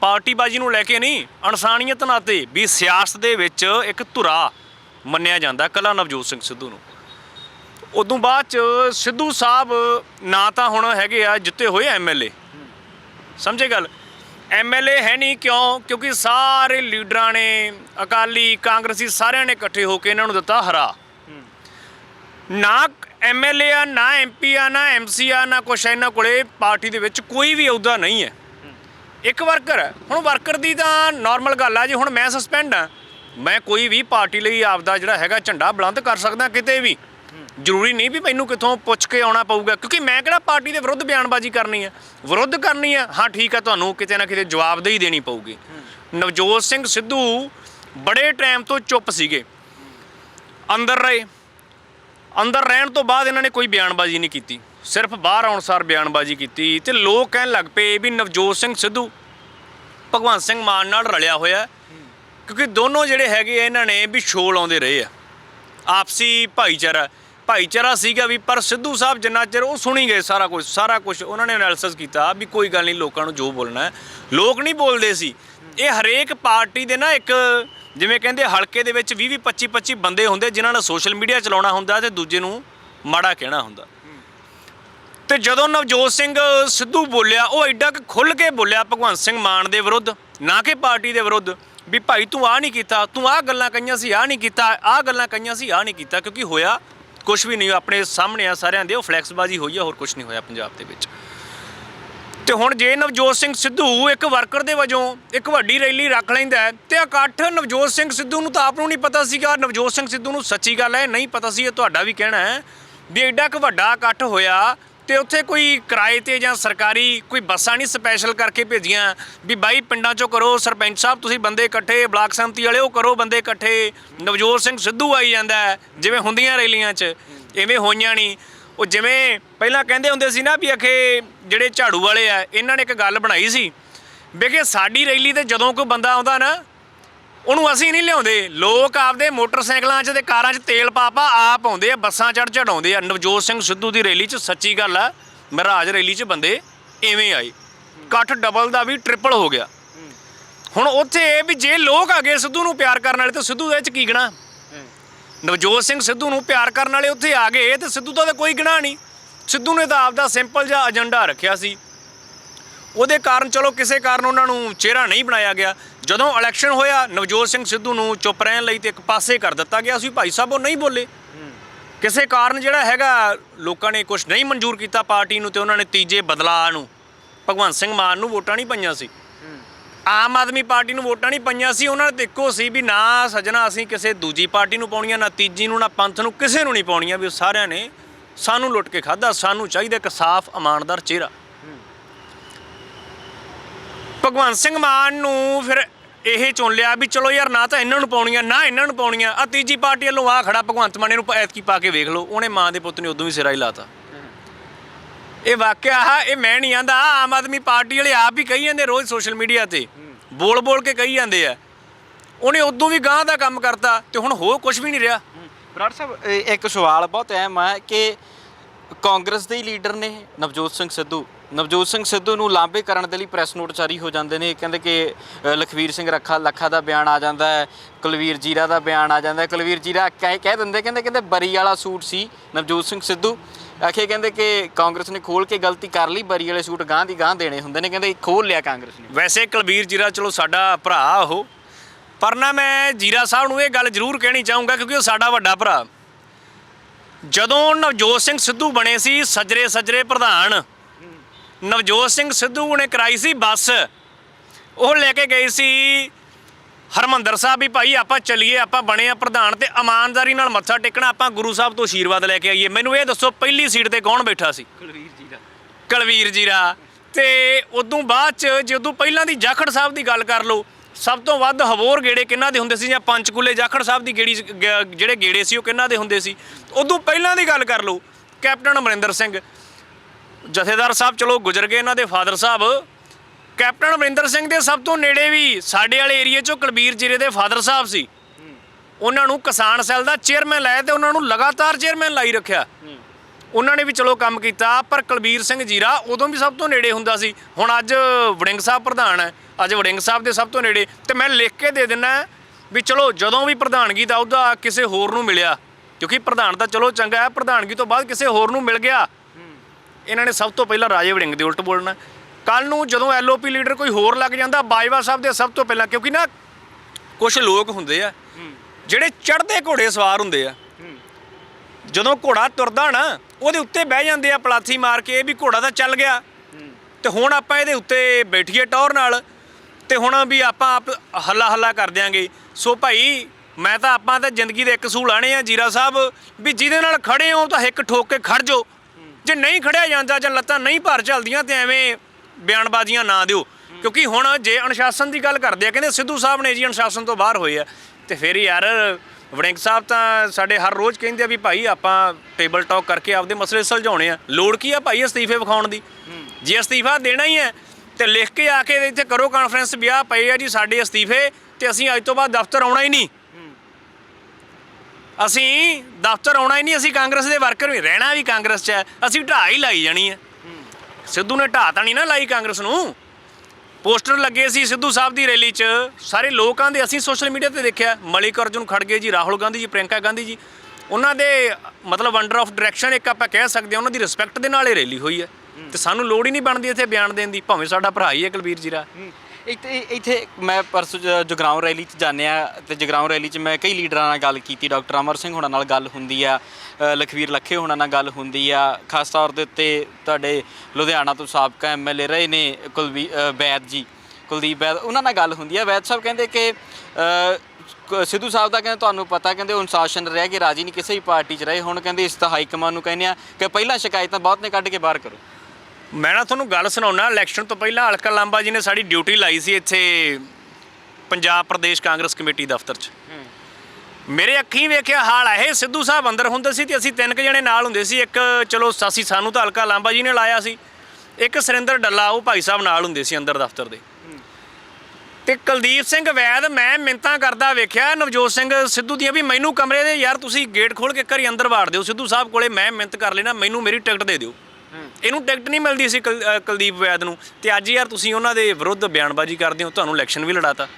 ਪਾਰਟੀਬਾਜ਼ੀ ਨੂੰ ਲੈ ਕੇ ਨਹੀਂ ਇਨਸਾਨੀਅਤ ਨਾਤੇ ਵੀ ਸਿਆਸਤ ਦੇ ਵਿੱਚ ਇੱਕ ਧੁਰਾ ਮੰਨਿਆ ਜਾਂਦਾ ਕੱਲਾ ਨਵਜੋਤ ਸਿੰਘ ਸਿੱਧੂ ਨੂੰ। ਉਦੋਂ ਬਾਅਦ ਚ ਸਿੱਧੂ ਸਾਹਿਬ ਨਾ ਤਾਂ ਹੁਣ ਹੈਗੇ ਆ ਜਿੱਤੇ ਹੋਏ ਐਮਐਲਏ ਸਮਝੇ ਗੱਲ? ਐਮਐਲਏ ਹੈ ਨਹੀਂ ਕਿਉਂ? ਕਿਉਂਕਿ ਸਾਰੇ ਲੀਡਰਾਂ ਨੇ ਅਕਾਲੀ ਕਾਂਗਰਸੀ ਸਾਰਿਆਂ ਨੇ ਇਕੱਠੇ ਹੋ ਕੇ ਇਹਨਾਂ ਨੂੰ ਦਿੱਤਾ ਹਰਾ। ਨਾ ਐਮਐਲਏ ਆ, ਨਾ ਐਮਪੀ ਆ, ਨਾ ਐਮਸੀ ਆ, ਨਾ ਕੁਛ ਇਹਨਾਂ ਕੋਲੇ ਪਾਰਟੀ ਦੇ ਵਿੱਚ ਕੋਈ ਵੀ ਅਹੁਦਾ ਨਹੀਂ ਹੈ। ਇੱਕ ਵਰਕਰ ਹੈ। ਹੁਣ ਵਰਕਰ ਦੀ ਤਾਂ ਨਾਰਮਲ ਗੱਲ ਆ ਜੀ, ਹੁਣ ਮੈਂ ਸਸਪੈਂਡ ਆ ਮੈਂ ਕੋਈ ਵੀ ਪਾਰਟੀ ਲਈ ਆਪਦਾ ਜਿਹੜਾ ਹੈਗਾ ਝੰਡਾ ਬੁਲੰਦ ਕਰ ਸਕਦਾ ਕਿਤੇ ਵੀ। ਜ਼ਰੂਰੀ ਨਹੀਂ ਵੀ ਮੈਨੂੰ ਕਿੱਥੋਂ ਪੁੱਛ ਕੇ ਆਉਣਾ ਪਊਗਾ, ਕਿਉਂਕਿ ਮੈਂ ਕਿਹੜਾ ਪਾਰਟੀ ਦੇ ਵਿਰੁੱਧ ਬਿਆਨਬਾਜ਼ੀ ਕਰਨੀ ਹੈ? ਵਿਰੁੱਧ ਕਰਨੀ ਹੈ? ਹਾਂ, ਠੀਕ ਹੈ ਤੁਹਾਨੂੰ ਕਿਤੇ ਨਾ ਕਿਤੇ ਜਵਾਬਦੇਹੀ ਦੇਣੀ ਪਊਗੀ। ਨਵਜੋਤ ਸਿੰਘ ਸਿੱਧੂ ਬੜੇ ਟਾਈਮ ਤੋਂ ਚੁੱਪ ਸੀਗੇ। ਅੰਦਰ ਰਹੇ। ਅੰਦਰ ਰਹਿਣ ਤੋਂ ਬਾਅਦ ਇਹਨਾਂ ਨੇ ਕੋਈ ਬਿਆਨਬਾਜ਼ੀ ਨਹੀਂ ਕੀਤੀ। ਸਿਰਫ ਬਾਹਰ ਆਉਣ ਸਾਰ ਬਿਆਨਬਾਜ਼ੀ ਕੀਤੀ। ਤੇ ਲੋਕ ਕਹਿਣ ਲੱਗ ਪਏ ਵੀ ਨਵਜੋਤ ਸਿੰਘ ਸਿੱਧੂ ਭਗਵੰਤ ਸਿੰਘ ਮਾਨ ਨਾਲ ਰਲਿਆ ਹੋਇਆ ਕਿਉਂਕਿ ਦੋਨੋਂ ਜਿਹੜੇ ਹੈਗੇ ਇਹਨਾਂ ਨੇ ਵੀ ਸ਼ੋਅ ਲਾਉਂਦੇ ਰਹੇ ਆ। ਆਪਸੀ ਭਾਈਚਾਰਾ ਭਾਈਚਾਰਾ ਸੀਗਾ ਵੀ, ਪਰ ਸਿੱਧੂ ਸਾਹਿਬ ਜਿੰਨਾ ਚਿਰ ਉਹ ਸੁਣੀ ਗਏ ਸਾਰਾ ਕੁਝ ਸਾਰਾ ਕੁਝ ਉਹਨਾਂ ਨੇ ਐਨਾਲਿਸਿਸ ਕੀਤਾ ਵੀ ਕੋਈ ਗੱਲ ਨਹੀਂ, ਲੋਕਾਂ ਨੂੰ ਜੋ ਬੋਲਣਾ ਲੋਕ ਨਹੀਂ ਬੋਲਦੇ ਸੀ। ਇਹ ਹਰੇਕ ਪਾਰਟੀ ਦੇ ਨਾ ਇੱਕ ਜਿਵੇਂ ਕਹਿੰਦੇ ਹਲਕੇ ਦੇ ਵਿੱਚ 20 20 25 25 ਬੰਦੇ ਹੁੰਦੇ ਜਿਨ੍ਹਾਂ ਨੇ ਸੋਸ਼ਲ ਮੀਡੀਆ ਚਲਾਉਣਾ ਹੁੰਦਾ ਤੇ ਦੂਜੇ ਨੂੰ ਮਾੜਾ ਕਹਿਣਾ ਹੁੰਦਾ। ਤੇ ਜਦੋਂ ਨਵਜੋਤ ਸਿੰਘ ਸਿੱਧੂ ਬੋਲਿਆ, ਉਹ ਐਡਾ ਕਿ ਖੁੱਲ ਕੇ ਬੋਲਿਆ ਭਗਵੰਤ ਸਿੰਘ ਮਾਨ ਦੇ ਵਿਰੁੱਧ, ਨਾ ਕਿ ਪਾਰਟੀ ਦੇ ਵਿਰੁੱਧ, ਵੀ ਭਾਈ ਤੂੰ ਆ ਨਹੀਂ ਕੀਤਾ, ਤੂੰ ਆ ਗੱਲਾਂ ਕਹੀਆਂ ਸੀ ਆ ਨਹੀਂ ਕੀਤਾ ਆ ਗੱਲਾਂ ਕਹੀਆਂ ਸੀ ਆ ਨਹੀਂ ਕੀਤਾ, ਕਿਉਂਕਿ ਹੋਇਆ ਕੁਝ ਵੀ ਨਹੀਂ ਆਪਣੇ ਸਾਹਮਣੇ ਆ ਸਾਰਿਆਂ ਦੇ, ਉਹ ਫਲੈਕਸਬਾਜ਼ੀ ਹੋਈ ਆ, ਹੋਰ ਕੁਝ ਨਹੀਂ ਹੋਇਆ ਪੰਜਾਬ ਦੇ ਵਿੱਚ। ਤੇ ਹੁਣ ਜੇ ਨਵਜੋਤ ਸਿੰਘ ਸਿੱਧੂ ਇੱਕ ਵਰਕਰ ਦੇ ਵਜੋਂ ਇੱਕ ਵੱਡੀ ਰੈਲੀ ਰੱਖ ਲੈਂਦਾ ਹੈ, ਤੇ ਇਕੱਠ ਨਵਜੋਤ ਸਿੰਘ ਸਿੱਧੂ ਨੂੰ ਤਾਂ ਆਪ ਨੂੰ ਨਹੀਂ ਪਤਾ ਸੀਗਾ। ਨਵਜੋਤ ਸਿੰਘ ਸਿੱਧੂ ਨੂੰ ਸੱਚੀ ਗੱਲ ਹੈ ਨਹੀਂ ਪਤਾ ਸੀ ਇਹ ਤੁਹਾਡਾ ਵੀ ਕਹਿਣਾ ਹੈ ਵੀ ਐਡਾ ਕੁ ਵੱਡਾ ਇਕੱਠ ਹੋਇਆ ਤੇ ਉੱਥੇ ਕੋਈ ਕਿਰਾਏ ਤੇ ਜਾਂ ਸਰਕਾਰੀ ਕੋਈ ਬੱਸਾਂ ਨਹੀਂ ਸਪੈਸ਼ਲ ਕਰਕੇ ਭੇਜੀਆਂ ਵੀ ਬਾਈ ਪਿੰਡਾਂ ਚੋਂ ਕਰੋ ਸਰਪੰਚ ਸਾਹਿਬ ਤੁਸੀਂ ਬੰਦੇ ਇਕੱਠੇ ਬਲਾਕ ਸੰਮਤੀ ਵਾਲੇ ਉਹ ਕਰੋ ਬੰਦੇ ਇਕੱਠੇ। ਨਵਜੋਤ ਸਿੰਘ ਸਿੱਧੂ ਆਈ ਜਾਂਦਾ ਜਿਵੇਂ ਹੁੰਦੀਆਂ ਰੈਲੀਆਂ 'ਚ ਐਵੇਂ ਹੋਈਆਂ ਨਹੀਂ। ਉਹ ਜਿਵੇਂ ਪਹਿਲਾਂ ਕਹਿੰਦੇ ਹੁੰਦੇ ਸੀ ਨਾ ਵੀ ਅਖੇ ਜਿਹੜੇ ਝਾੜੂ ਵਾਲੇ ਆ, ਇਹਨਾਂ ਨੇ ਇੱਕ ਗੱਲ ਬਣਾਈ ਸੀ ਵੀ ਸਾਡੀ ਰੈਲੀ ਤੇ ਜਦੋਂ ਕੋਈ ਬੰਦਾ ਆਉਂਦਾ ਨਾ, ਉਹਨੂੰ ਅਸੀਂ ਨਹੀਂ ਲਿਆਉਂਦੇ। ਲੋਕ ਆਪਦੇ ਮੋਟਰਸਾਈਕਲਾਂ 'ਚ ਤੇ ਕਾਰਾਂ 'ਚ ਤੇਲ ਪਾ ਪਾ ਆਪ ਆਉਂਦੇ ਆ, ਬੱਸਾਂ ਚੜ ਚੜਾਉਂਦੇ ਆ। ਨਵਜੋਤ ਸਿੰਘ ਸਿੱਧੂ ਦੀ ਰੈਲੀ 'ਚ ਸੱਚੀ ਗੱਲ ਆ, ਮਹਾਰਾਜ ਰੈਲੀ 'ਚ ਬੰਦੇ ਐਵੇਂ ਆਏ। ਇਕੱਠ ਡਬਲ ਦਾ ਵੀ ਟ੍ਰਿਪਲ ਹੋ ਗਿਆ। ਹੁਣ ਉੱਥੇ ਇਹ ਵੀ ਜੇ ਲੋਕ ਆ ਗਏ ਸਿੱਧੂ ਨੂੰ ਪਿਆਰ ਕਰਨ ਵਾਲੇ, ਤਾਂ ਸਿੱਧੂ ਦੇ ਵਿੱਚ ਕੀ ਗਣਾ? ਨਵਜੋਤ ਸਿੰਘ ਸਿੱਧੂ ਨੂੰ ਪਿਆਰ ਕਰਨ ਵਾਲੇ ਉੱਥੇ ਆ ਗਏ, ਤੇ ਸਿੱਧੂ ਦਾ ਤਾਂ ਕੋਈ ਗਿਣਾ ਨਹੀਂ। ਸਿੱਧੂ ਨੇ ਤਾਂ ਆਪਦਾ ਸਿੰਪਲ ਜਿਹਾ ਏਜੰਡਾ ਰੱਖਿਆ ਸੀ। ਉਹਦੇ ਕਾਰਨ ਚਲੋ ਕਿਸੇ ਕਾਰਨ ਉਹਨਾਂ ਨੂੰ ਚਿਹਰਾ ਨਹੀਂ ਬਣਾਇਆ ਗਿਆ। ਜਦੋਂ ਇਲੈਕਸ਼ਨ ਹੋਇਆ, ਨਵਜੋਤ ਸਿੰਘ ਸਿੱਧੂ ਨੂੰ ਚੁੱਪ ਰਹਿਣ ਲਈ ਤੇ ਇੱਕ ਪਾਸੇ ਕਰ ਦਿੱਤਾ ਗਿਆ ਸੀ, ਭਾਈ ਸਾਹਿਬ ਉਹ ਨਹੀਂ ਬੋਲੇ। ਕਿਸੇ ਕਾਰਨ ਜਿਹੜਾ ਹੈਗਾ, ਲੋਕਾਂ ਨੇ ਕੁਝ ਨਹੀਂ ਮਨਜ਼ੂਰ ਕੀਤਾ ਪਾਰਟੀ ਨੂੰ ਤੇ ਉਹਨਾਂ ਨੇ ਤੀਜੇ ਬਦਲਾਅ ਨੂੰ, ਭਗਵੰਤ ਸਿੰਘ ਮਾਨ ਨੂੰ ਵੋਟਾਂ ਨਹੀਂ ਪਈਆਂ ਸੀ। ਆਮ ਆਦਮੀ ਪਾਰਟੀ ਨੂੰ ਵੋਟਾਂ ਨਹੀਂ ਪਈਆਂ ਸੀ, ਉਹਨਾਂ ਨੇ ਤਾਂ ਇੱਕੋ ਸੀ ਵੀ ਨਾ ਸਜਣਾ ਅਸੀਂ ਕਿਸੇ ਦੂਜੀ ਪਾਰਟੀ ਨੂੰ ਪਾਉਣੀਆਂ, ਨਾ ਤੀਜੀ ਨੂੰ, ਨਾ ਪੰਥ ਨੂੰ, ਕਿਸੇ ਨੂੰ ਨਹੀਂ ਪਾਉਣੀਆਂ ਵੀ ਉਹ ਸਾਰਿਆਂ ਨੇ ਸਾਨੂੰ ਲੁੱਟ ਕੇ ਖਾਦਾ ਸਾਨੂੰ ਚਾਹੀਦਾ ਇੱਕ ਸਾਫ਼, ਇਮਾਨਦਾਰ ਚਿਹਰਾ। ਭਗਵੰਤ ਸਿੰਘ ਮਾਨ ਨੂੰ ਫਿਰ ਇਹ ਚੁਣ ਲਿਆ ਵੀ ਚਲੋ ਯਾਰ ਨਾ ਤਾਂ ਇਹਨਾਂ ਨੂੰ ਪਾਉਣੀਆਂ, ਨਾ ਇਹਨਾਂ ਨੂੰ ਪਾਉਣੀਆਂ ਆ ਤੀਜੀ ਪਾਰਟੀ ਵੱਲੋਂ ਆ ਖੜਾ ਭਗਵੰਤ ਮਾਨ ਨੂੰ ਐਤਕੀ ਪਾ ਕੇ ਵੇਖ ਲਓ, ਉਹਨੇ ਮਾਂ ਦੇ ਪੁੱਤ ਨੇ ਉਦੋਂ ਵੀ ਸਿਰਾ ਹੀ ਲਾਤਾ। ਇਹ ਵਾਕਿਆ ਆ ਇਹ ਮੈਂ ਨਹੀਂ ਆਂਦਾ ਆਮ ਆਦਮੀ ਪਾਰਟੀ ਵਾਲੇ ਆਪ ਹੀ ਕਹੀ ਜਾਂਦੇ ਰੋਜ਼ ਸੋਸ਼ਲ ਮੀਡੀਆ ਤੇ। ਬੋਲ ਬੋਲ ਕੇ ਕਹੀ ਜਾਂਦੇ ਆ। ਉਹਨੇ ਉਦੋਂ ਵੀ ਗਾਂ ਦਾ ਕੰਮ ਕਰਤਾ ਤੇ ਹੁਣ ਹੋ ਕੁਝ ਵੀ ਨਹੀਂ ਰਿਹਾ। ਬਰਾੜ ਸਾਹਿਬ ਇੱਕ ਸਵਾਲ ਬਹੁਤ ਅਹਿਮ ਹੈ ਕਿ ਕਾਂਗਰਸ ਦੇ ਹੀ ਲੀਡਰ ਨੇ ਨਵਜੋਤ ਸਿੰਘ ਸਿੱਧੂ। ਨਵਜੋਤ ਸਿੰਘ ਸਿੱਧੂ ਨੂੰ ਲਾਂਭੇ ਕਰਨ ਦੇ ਲਈ ਪ੍ਰੈਸ ਨੋਟ ਜਾਰੀ ਹੋ ਜਾਂਦੇ ਨੇ। ਕਹਿੰਦੇ ਕਿ ਲਖਵੀਰ ਸਿੰਘ ਰੱਖਾ ਲੱਖਾ ਦਾ ਬਿਆਨ ਆ ਜਾਂਦਾ ਹੈ, ਕੁਲਵੀਰ ਜੀਰਾ ਦਾ ਬਿਆਨ ਆ ਜਾਂਦਾ ਹੈ। ਕੁਲਵੀਰ ਜੀਰਾ ਕਹਿ ਕਹਿ ਦਿੰਦੇ, ਕਹਿੰਦੇ ਕਹਿੰਦੇ ਬਰੀ ਵਾਲਾ ਸੂਟ ਸੀ ਨਵਜੋਤ ਸਿੰਘ ਸਿੱਧੂ। ਆਖੇ ਕਹਿੰਦੇ ਕਿ ਕਾਂਗਰਸ ਨੇ ਖੋਲ ਕੇ ਗਲਤੀ ਕਰ ਲਈ, ਬਰੀ ਵਾਲੇ ਸੂਟ ਗਾਂ ਦੀ ਗਾਂ ਦੇਣੇ ਹੁੰਦੇ ਨੇ, ਕਹਿੰਦੇ ਖੋਲ ਲਿਆ ਕਾਂਗਰਸ ਨੇ। ਵੈਸੇ ਕੁਲਬੀਰ ਜੀਰਾ, ਚਲੋ ਸਾਡਾ ਭਰਾ ਉਹ, ਪਰ ਨਾ ਮੈਂ ਜੀਰਾ ਸਾਹਿਬ ਨੂੰ ਇਹ ਗੱਲ ਜ਼ਰੂਰ ਕਹਿਣੀ ਚਾਹੂੰਗਾ ਕਿਉਂਕਿ ਉਹ ਸਾਡਾ ਵੱਡਾ ਭਰਾ। ਜਦੋਂ ਨਵਜੋਤ ਸਿੰਘ ਸਿੱਧੂ ਬਣੇ ਸੀ, ਸਜਰੇ ਸਜਰੇ ਪ੍ਰਧਾਨ, ਨਵਜੋਤ ਸਿੰਘ ਸਿੱਧੂ ਨੇ ਕਰਾਈ ਸੀ ਬੱਸ, ਉਹ ਲੈ ਕੇ ਗਏ ਸੀ ਹਰਮੰਦਰ ਸਾਹਿਬ ਵੀ ਭਾਈ ਆਪਾਂ ਚੱਲੀਏ ਆਪਾਂ ਬਣੇ ਆ ਪ੍ਰਧਾਨ ਤੇ ਇਮਾਨਦਾਰੀ ਨਾਲ ਮੱਥਾ ਟੇਕਣਾ ਆਪਾਂ ਗੁਰੂ ਸਾਹਿਬ ਤੋਂ ਆਸ਼ੀਰਵਾਦ ਲੈ ਕੇ ਆਈਏ। ਮੈਨੂੰ ਇਹ ਦੱਸੋ ਪਹਿਲੀ ਸੀਟ ਤੇ ਕੌਣ ਬੈਠਾ ਸੀ? ਕੁਲਵੀਰ ਕਲਵੀਰ ਜੀਰਾ ਤੇ ਉਦੋਂ ਬਾਅਦ ਚ ਜਦੋਂ ਪਹਿਲਾਂ ਦੀ ਜਾਖੜ ਸਾਹਿਬ ਦੀ ਗੱਲ ਕਰ ਲਓ ਸਭ ਤੋਂ ਵੱਧ ਹਵੋਰ ਗੇੜੇ ਕਿਹਨਾਂ ਦੇ ਹੁੰਦੇ ਸੀ? ਜਾਂ ਪੰਚਕੂਲੇ ਜਾਖੜ ਸਾਹਿਬ ਦੀ ਗੇੜੀ ਜਿਹੜੇ ਗੇੜੇ ਸੀ ਉਹ ਕਿਹਨਾਂ ਦੇ ਹੁੰਦੇ ਸੀ? ਉਦੋਂ ਪਹਿਲਾਂ ਦੀ ਗੱਲ ਕਰ ਲਓ ਕੈਪਟਨ ਅਮਰਿੰਦਰ ਸਿੰਘ। ਜਥੇਦਾਰ ਸਾਹਿਬ ਚਲੋ ਗੁਜ਼ਰ ਗਏ ਇਹਨਾਂ ਦੇ ਫਾਦਰ ਸਾਹਿਬ। ਕੈਪਟਨ ਅਮਰਿੰਦਰ ਸਿੰਘ ਦੇ ਸਭ ਤੋਂ ਨੇੜੇ ਵੀ ਸਾਡੇ ਵਾਲੇ ਏਰੀਏ ਚੋਂ ਕੁਲਬੀਰ ਜੀਰੇ ਦੇ ਫਾਦਰ ਸਾਹਿਬ ਸੀ। ਉਹਨਾਂ ਨੂੰ ਕਿਸਾਨ ਸੈੱਲ ਦਾ ਚੇਅਰਮੈਨ ਲਾਇਆ ਤੇ ਉਹਨਾਂ ਨੂੰ ਲਗਾਤਾਰ ਚੇਅਰਮੈਨ ਲਾਈ ਰੱਖਿਆ। ਉਹਨਾਂ ਨੇ ਵੀ ਚਲੋ ਕੰਮ ਕੀਤਾ ਪਰ ਕੁਲਬੀਰ ਸਿੰਘ ਜੀਰਾ ਉਦੋਂ ਵੀ ਸਭ ਤੋਂ ਨੇੜੇ ਹੁੰਦਾ ਸੀ। ਹੁਣ ਅੱਜ ਵੜਿੰਗ ਸਾਹਿਬ ਪ੍ਰਧਾਨ ਹੈ ਅੱਜ ਵੜਿੰਗ ਸਾਹਿਬ ਦੇ ਸਭ ਤੋਂ ਨੇੜੇ। ਤੇ ਮੈਂ ਲਿਖ ਕੇ ਦੇ ਦਿੰਨਾ ਵੀ ਚਲੋ ਜਦੋਂ ਵੀ ਪ੍ਰਧਾਨਗੀ ਦਾ ਉਹਦਾ ਕਿਸੇ ਹੋਰ ਨੂੰ ਮਿਲਿਆ ਕਿਉਂਕਿ ਪ੍ਰਧਾਨ ਤਾਂ ਚਲੋ ਚੰਗਾ ਹੈ ਪ੍ਰਧਾਨਗੀ ਤੋਂ ਬਾਅਦ ਕਿਸੇ ਹੋਰ ਨੂੰ ਮਿਲ ਗਿਆ। ਇਹਨਾਂ ਨੇ ਸਭ ਤੋਂ ਪਹਿਲਾਂ ਰਾਜੇ ਵੜਿੰਗ ਦੇ ਉਲਟ ਬੋਲਣਾ। ਕੱਲ ਨੂੰ ਜਦੋਂ ਐਲਓਪੀ ਲੀਡਰ ਕੋਈ ਹੋਰ ਲੱਗ ਜਾਂਦਾ ਬਾਜਵਾ ਸਾਹਿਬ ਦੇ ਸਭ ਤੋਂ ਪਹਿਲਾਂ ਕਿਉਂਕਿ ਨਾ ਕੁਝ ਲੋਕ ਹੁੰਦੇ ਆ ਜਿਹੜੇ ਚੜ੍ਹਦੇ ਘੋੜੇ ਸਵਾਰ ਹੁੰਦੇ ਆ। ਜਦੋਂ ਘੋੜਾ ਤੁਰਦਾ ਨਾ ਉਹਦੇ ਉੱਤੇ ਬਹਿ ਜਾਂਦੇ ਆ ਪਲਾਥੀ ਮਾਰ ਕੇ ਵੀ ਘੋੜਾ ਤਾਂ ਚੱਲ ਗਿਆ। ਤੇ ਹੁਣ ਆਪਾਂ ਇਹਦੇ ਉੱਤੇ ਬੈਠੀਏ ਟੌਰ ਨਾਲ ਤੇ ਹੁਣ ਵੀ ਆਪਾਂ ਆਪ ਹੱਲਾ ਹੱਲਾ ਕਰ ਦਿਆਂਗੇ। ਸੋ ਭਾਈ ਮੈਂ ਤਾਂ ਆਪਾਂ ਤਾਂ ਜ਼ਿੰਦਗੀ ਦੇ ਇੱਕ ਸੂਲ ਆਣੇ ਆ ਜੀਰਾ ਸਾਹਿਬ ਵੀ ਜਿਹਦੇ ਨਾਲ ਖੜੇ ਹੋ ਤਾਂ ਹਿੱਕ ਠੋਕ ਕੇ ਖੜ ਜਾਓ। ਜੇ ਨਹੀਂ ਖੜਿਆ ਜਾਂਦਾ ਜਾਂ ਲੱਤਾਂ ਨਹੀਂ ਭਰ ਚੱਲਦੀਆਂ ਤੇ ਐਵੇਂ ਬਿਆਨਬਾਜ਼ੀਆਂ ਨਾ ਦਿਓ। ਕਿਉਂਕਿ ਹੁਣ ਜੇ ਅਨੁਸ਼ਾਸਨ ਦੀ ਗੱਲ ਕਰਦੇ ਆ ਕਹਿੰਦੇ ਸਿੱਧੂ ਸਾਹਿਬ ਨੇ ਜੀ ਅਨੁਸ਼ਾਸਨ ਤੋਂ ਬਾਹਰ ਹੋਏ ਆ। ਤੇ ਫਿਰ ਯਾਰ ਵੜਿੰਗ ਸਾਹਿਬ ਤਾਂ ਸਾਡੇ ਹਰ ਰੋਜ਼ ਕਹਿੰਦੇ ਆ ਵੀ ਭਾਈ ਆਪਾਂ ਟੇਬਲ ਟਾਕ ਕਰਕੇ ਆਪਦੇ ਮਸਲੇ ਸੁਲਝਾਉਣੇ ਆ। ਲੋੜ ਕੀ ਆ ਭਾਈ ਅਸਤੀਫੇ ਵਿਖਾਉਣ ਦੀ? ਜੇ ਅਸਤੀਫਾ ਦੇਣਾ ਹੀ ਹੈ ਤੇ ਲਿਖ ਕੇ ਆ ਕੇ ਇੱਥੇ ਕਰੋ ਕਾਨਫਰੰਸ ਵਿਆਹ ਪਏ ਆ ਜੀ ਸਾਡੇ ਅਸਤੀਫੇ ਤੇ ਅਸੀਂ ਅੱਜ ਤੋਂ ਬਾਅਦ ਦਫ਼ਤਰ ਆਉਣਾ ਹੀ ਨਹੀਂ। ਅਸੀਂ ਦਫ਼ਤਰ ਆਉਣਾ ਹੀ ਨਹੀਂ ਅਸੀਂ ਕਾਂਗਰਸ ਦੇ ਵਰਕਰ ਵੀ ਰਹਿਣਾ ਵੀ ਕਾਂਗਰਸ 'ਚ ਹੈ। ਅਸੀਂ ਢਾਹ ਹੀ ਲਾਈ ਜਾਣੀ ਹੈ। ਸਿੱਧੂ ਨੇ ਢਾਹ ਤਾਂ ਨਹੀਂ ਨਾ ਲਾਈ ਕਾਂਗਰਸ ਨੂੰ। ਪੋਸਟਰ ਲੱਗੇ ਸੀ ਸਿੱਧੂ ਸਾਹਿਬ ਦੀ ਰੈਲੀ 'ਚ। ਸਾਰੇ ਲੋਕਾਂ ਦੇ ਅਸੀਂ ਸੋਸ਼ਲ ਮੀਡੀਆ ਤੇ ਦੇਖਿਆ ਮਲਿਕ ਅਰਜੁਨ ਖੜਗੇ ਜੀ, ਰਾਹੁਲ ਗਾਂਧੀ ਜੀ ਪ੍ਰਿਯੰਕਾ ਗਾਂਧੀ ਜੀ। ਉਹਨਾਂ ਦੇ ਮਤਲਬ ਵੰਡਰ ਆਫ ਡਾਇਰੈਕਸ਼ਨ ਇੱਕ ਆਪਾਂ ਕਹਿ ਸਕਦੇ ਹਾਂ, ਉਹਨਾਂ ਦੀ ਰਿਸਪੈਕਟ ਦੇ ਨਾਲ ਇਹ ਰੈਲੀ ਹੋਈ ਹੈ। ਤੇ ਸਾਨੂੰ ਲੋੜ ਹੀ ਨਹੀਂ ਬਣਦੀ ਇੱਥੇ ਬਿਆਨ ਦੇਣ ਦੀ, ਭਾਵੇਂ ਸਾਡਾ ਭਰਾ ਹੀ ਹੈ ਕੁਲਬੀਰ ਜੀਰਾ। ਇੱਥੇ ਇੱਥੇ ਮੈਂ ਪਰਸੋਂ ਜ- ਜਗਰਾਉਂ ਰੈਲੀ 'ਚ ਜਾਂਦੇ ਜਾਣਿਆ ਤੇ ਜਗਰਾਉਂ ਰੈਲੀ 'ਚ ਮੈਂ ਕਈ ਲੀਡਰਾਂ ਨਾਲ ਗੱਲ ਕੀਤੀ ਡਾਕਟਰ ਅਮਰ ਸਿੰਘ ਹੋਣਾ ਨਾਲ ਗੱਲ ਹੁੰਦੀ ਆ ਅ, ਲਖਵੀਰ ਲੱਖੇ ਹੋਣਾ ਨਾਲ ਗੱਲ ਹੁੰਦੀ ਆ ਖਾਸ ਤੌਰ ਦੇ ਉੱਤੇ ਤੁਹਾਡੇ ਲੁਧਿਆਣਾ ਤੋਂ ਸਾਬਕਾ ਐਮਐਲਏ ਰਹੇ ਨੇ ਕੁਲਵੀ ਅ, ਵੈਦ ਜੀ ਕੁਲਦੀਪ ਵੈਦ ਉਹਨਾਂ ਨਾਲ ਗੱਲ ਹੁੰਦੀ ਆ। ਵੈਦ ਸਾਹਿਬ ਕਹਿੰਦੇ ਕਿ ਅ, ਕ- ਸਿੱਧੂ ਸਾਹਿਬ ਦਾ ਕਹਿੰਦੇ ਤੁਹਾਨੂੰ ਪਤਾ ਕਹਿੰਦੇ ਅਨੁਸ਼ਾਸਨ ਰਹਿ ਕੇ ਰਾਜੀ ਨਹੀਂ ਕਿਸੇ ਵੀ ਪਾਰਟੀ 'ਚ ਰਹੇ ਹੁਣ ਕਹਿੰਦੇ ਇਸ ਤਾਂ ਹਾਈਕਮਾਨ ਨੂੰ ਕਹਿੰਦੇ ਆ ਕਿ ਪਹਿਲਾਂ ਸ਼ਿਕਾਇਤਾਂ ਬਹੁਤ ਨੇ ਕੱਢ ਕੇ ਬਾਹਰ ਕਰੋ। ਮੈਂ ਨਾ ਤੁਹਾਨੂੰ ਗੱਲ ਸੁਣਾਉਣਾ ਇਲੈਕਸ਼ਨ ਤੋਂ ਪਹਿਲਾਂ ਅਲਕਾ ਲਾਂਬਾ ਜੀ ਨੇ ਸਾਡੀ ਡਿਊਟੀ ਲਾਈ ਸੀ ਇੱਥੇ ਪੰਜਾਬ ਪ੍ਰਦੇਸ਼ ਕਾਂਗਰਸ ਕਮੇਟੀ ਦਫ਼ਤਰ 'ਚ। ਮੇਰੇ ਅੱਖੀਂ ਵੇਖਿਆ ਹਾਲ ਹੈ ਇਹ ਸਿੱਧੂ ਸਾਹਿਬ ਅੰਦਰ ਹੁੰਦੇ ਸੀ ਤੇ ਅਸੀਂ ਤਿੰਨ ਕੁ ਜਣੇ ਨਾਲ ਹੁੰਦੇ ਸੀ। ਇੱਕ ਚਲੋ ਸਾਸੀ ਸਾਨੂੰ ਤਾਂ ਹਲਕਾ ਲਾਂਬਾ ਜੀ ਨੇ ਲਾਇਆ ਸੀ, ਇੱਕ ਸੁਰਿੰਦਰ ਡੱਲਾ, ਉਹ ਭਾਈ ਸਾਹਿਬ ਨਾਲ ਹੁੰਦੇ ਸੀ ਅੰਦਰ ਦਫ਼ਤਰ ਦੇ। ਤੇ ਕੁਲਦੀਪ ਸਿੰਘ ਵੈਦ, ਮੈਂ ਮਿੰਤਾਂ ਕਰਦਾ ਵੇਖਿਆ, ਨਵਜੋਤ ਸਿੰਘ ਸਿੱਧੂ ਦੀਆਂ ਵੀ ਮੈਨੂੰ ਕਮਰੇ ਦੇ, ਯਾਰ ਤੁਸੀਂ ਗੇਟ ਖੋਲ ਕੇ ਘਰੀ ਅੰਦਰ ਵਾੜ ਦਿਓ, ਸਿੱਧੂ ਸਾਹਿਬ ਕੋਲੇ ਮੈਂ ਮਿੰਤ ਕਰ ਲੈਣਾ ਮੈਨੂੰ ਮੇਰੀ ਟਿਕਟ ਦੇ ਦਿਓ। ਇਹਨੂੰ ਟਿਕਟ ਨਹੀਂ ਮਿਲਦੀ ਸੀ ਕੁਲ- ਅ, ਕੁਲਦੀਪ ਵੈਦ ਨੂੰ। ਤੇ ਅੱਜ ਯਾਰ ਤੁਸੀਂ ਉਹਨਾਂ ਦੇ ਵਿਰੁੱਧ ਬਿਆਨਬਾਜ਼ੀ ਕਰਦੇ ਹੋ ਤੁਹਾਨੂੰ ਇਲੈਕਸ਼ਨ ਵੀ ਲੜਾਤਾ।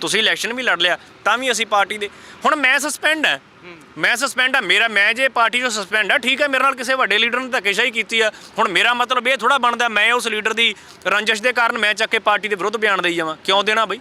ਤੁਸੀਂ ਇਲੈਕਸ਼ਨ ਵੀ ਲੜ ਲਿਆ ਤਾਂ ਵੀ ਅਸੀਂ ਪਾਰਟੀ ਦੇ। ਹੁਣ ਮੈਂ ਸਸਪੈਂਡ ਹਾਂ। ਮੈਂ ਸਸਪੈਂਡ ਆ ਮੇਰਾ ਮੈਂ ਜੇ ਪਾਰਟੀ ਤੋਂ ਸਸਪੈਂਡ ਆ ਠੀਕ ਹੈ ਮੇਰੇ ਨਾਲ ਕਿਸੇ ਵੱਡੇ ਲੀਡਰ ਨੇ ਧੱਕੇਸ਼ਾਹੀ ਕੀਤੀ ਆ। ਹੁਣ ਮੇਰਾ ਮਤਲਬ ਇਹ ਥੋੜਾ ਬਣਦਾ ਮੈਂ ਉਸ ਲੀਡਰ ਦੀ ਰੰਜਿਸ਼ ਦੇ ਕਾਰਨ ਮੈਂ ਚੱਕ ਕੇ ਪਾਰਟੀ ਦੇ ਵਿਰੁੱਧ ਬਿਆਨ ਦੇਈ ਜਾਵਾਂ। ਕਿਉਂ ਦੇਣਾ ਬਈ?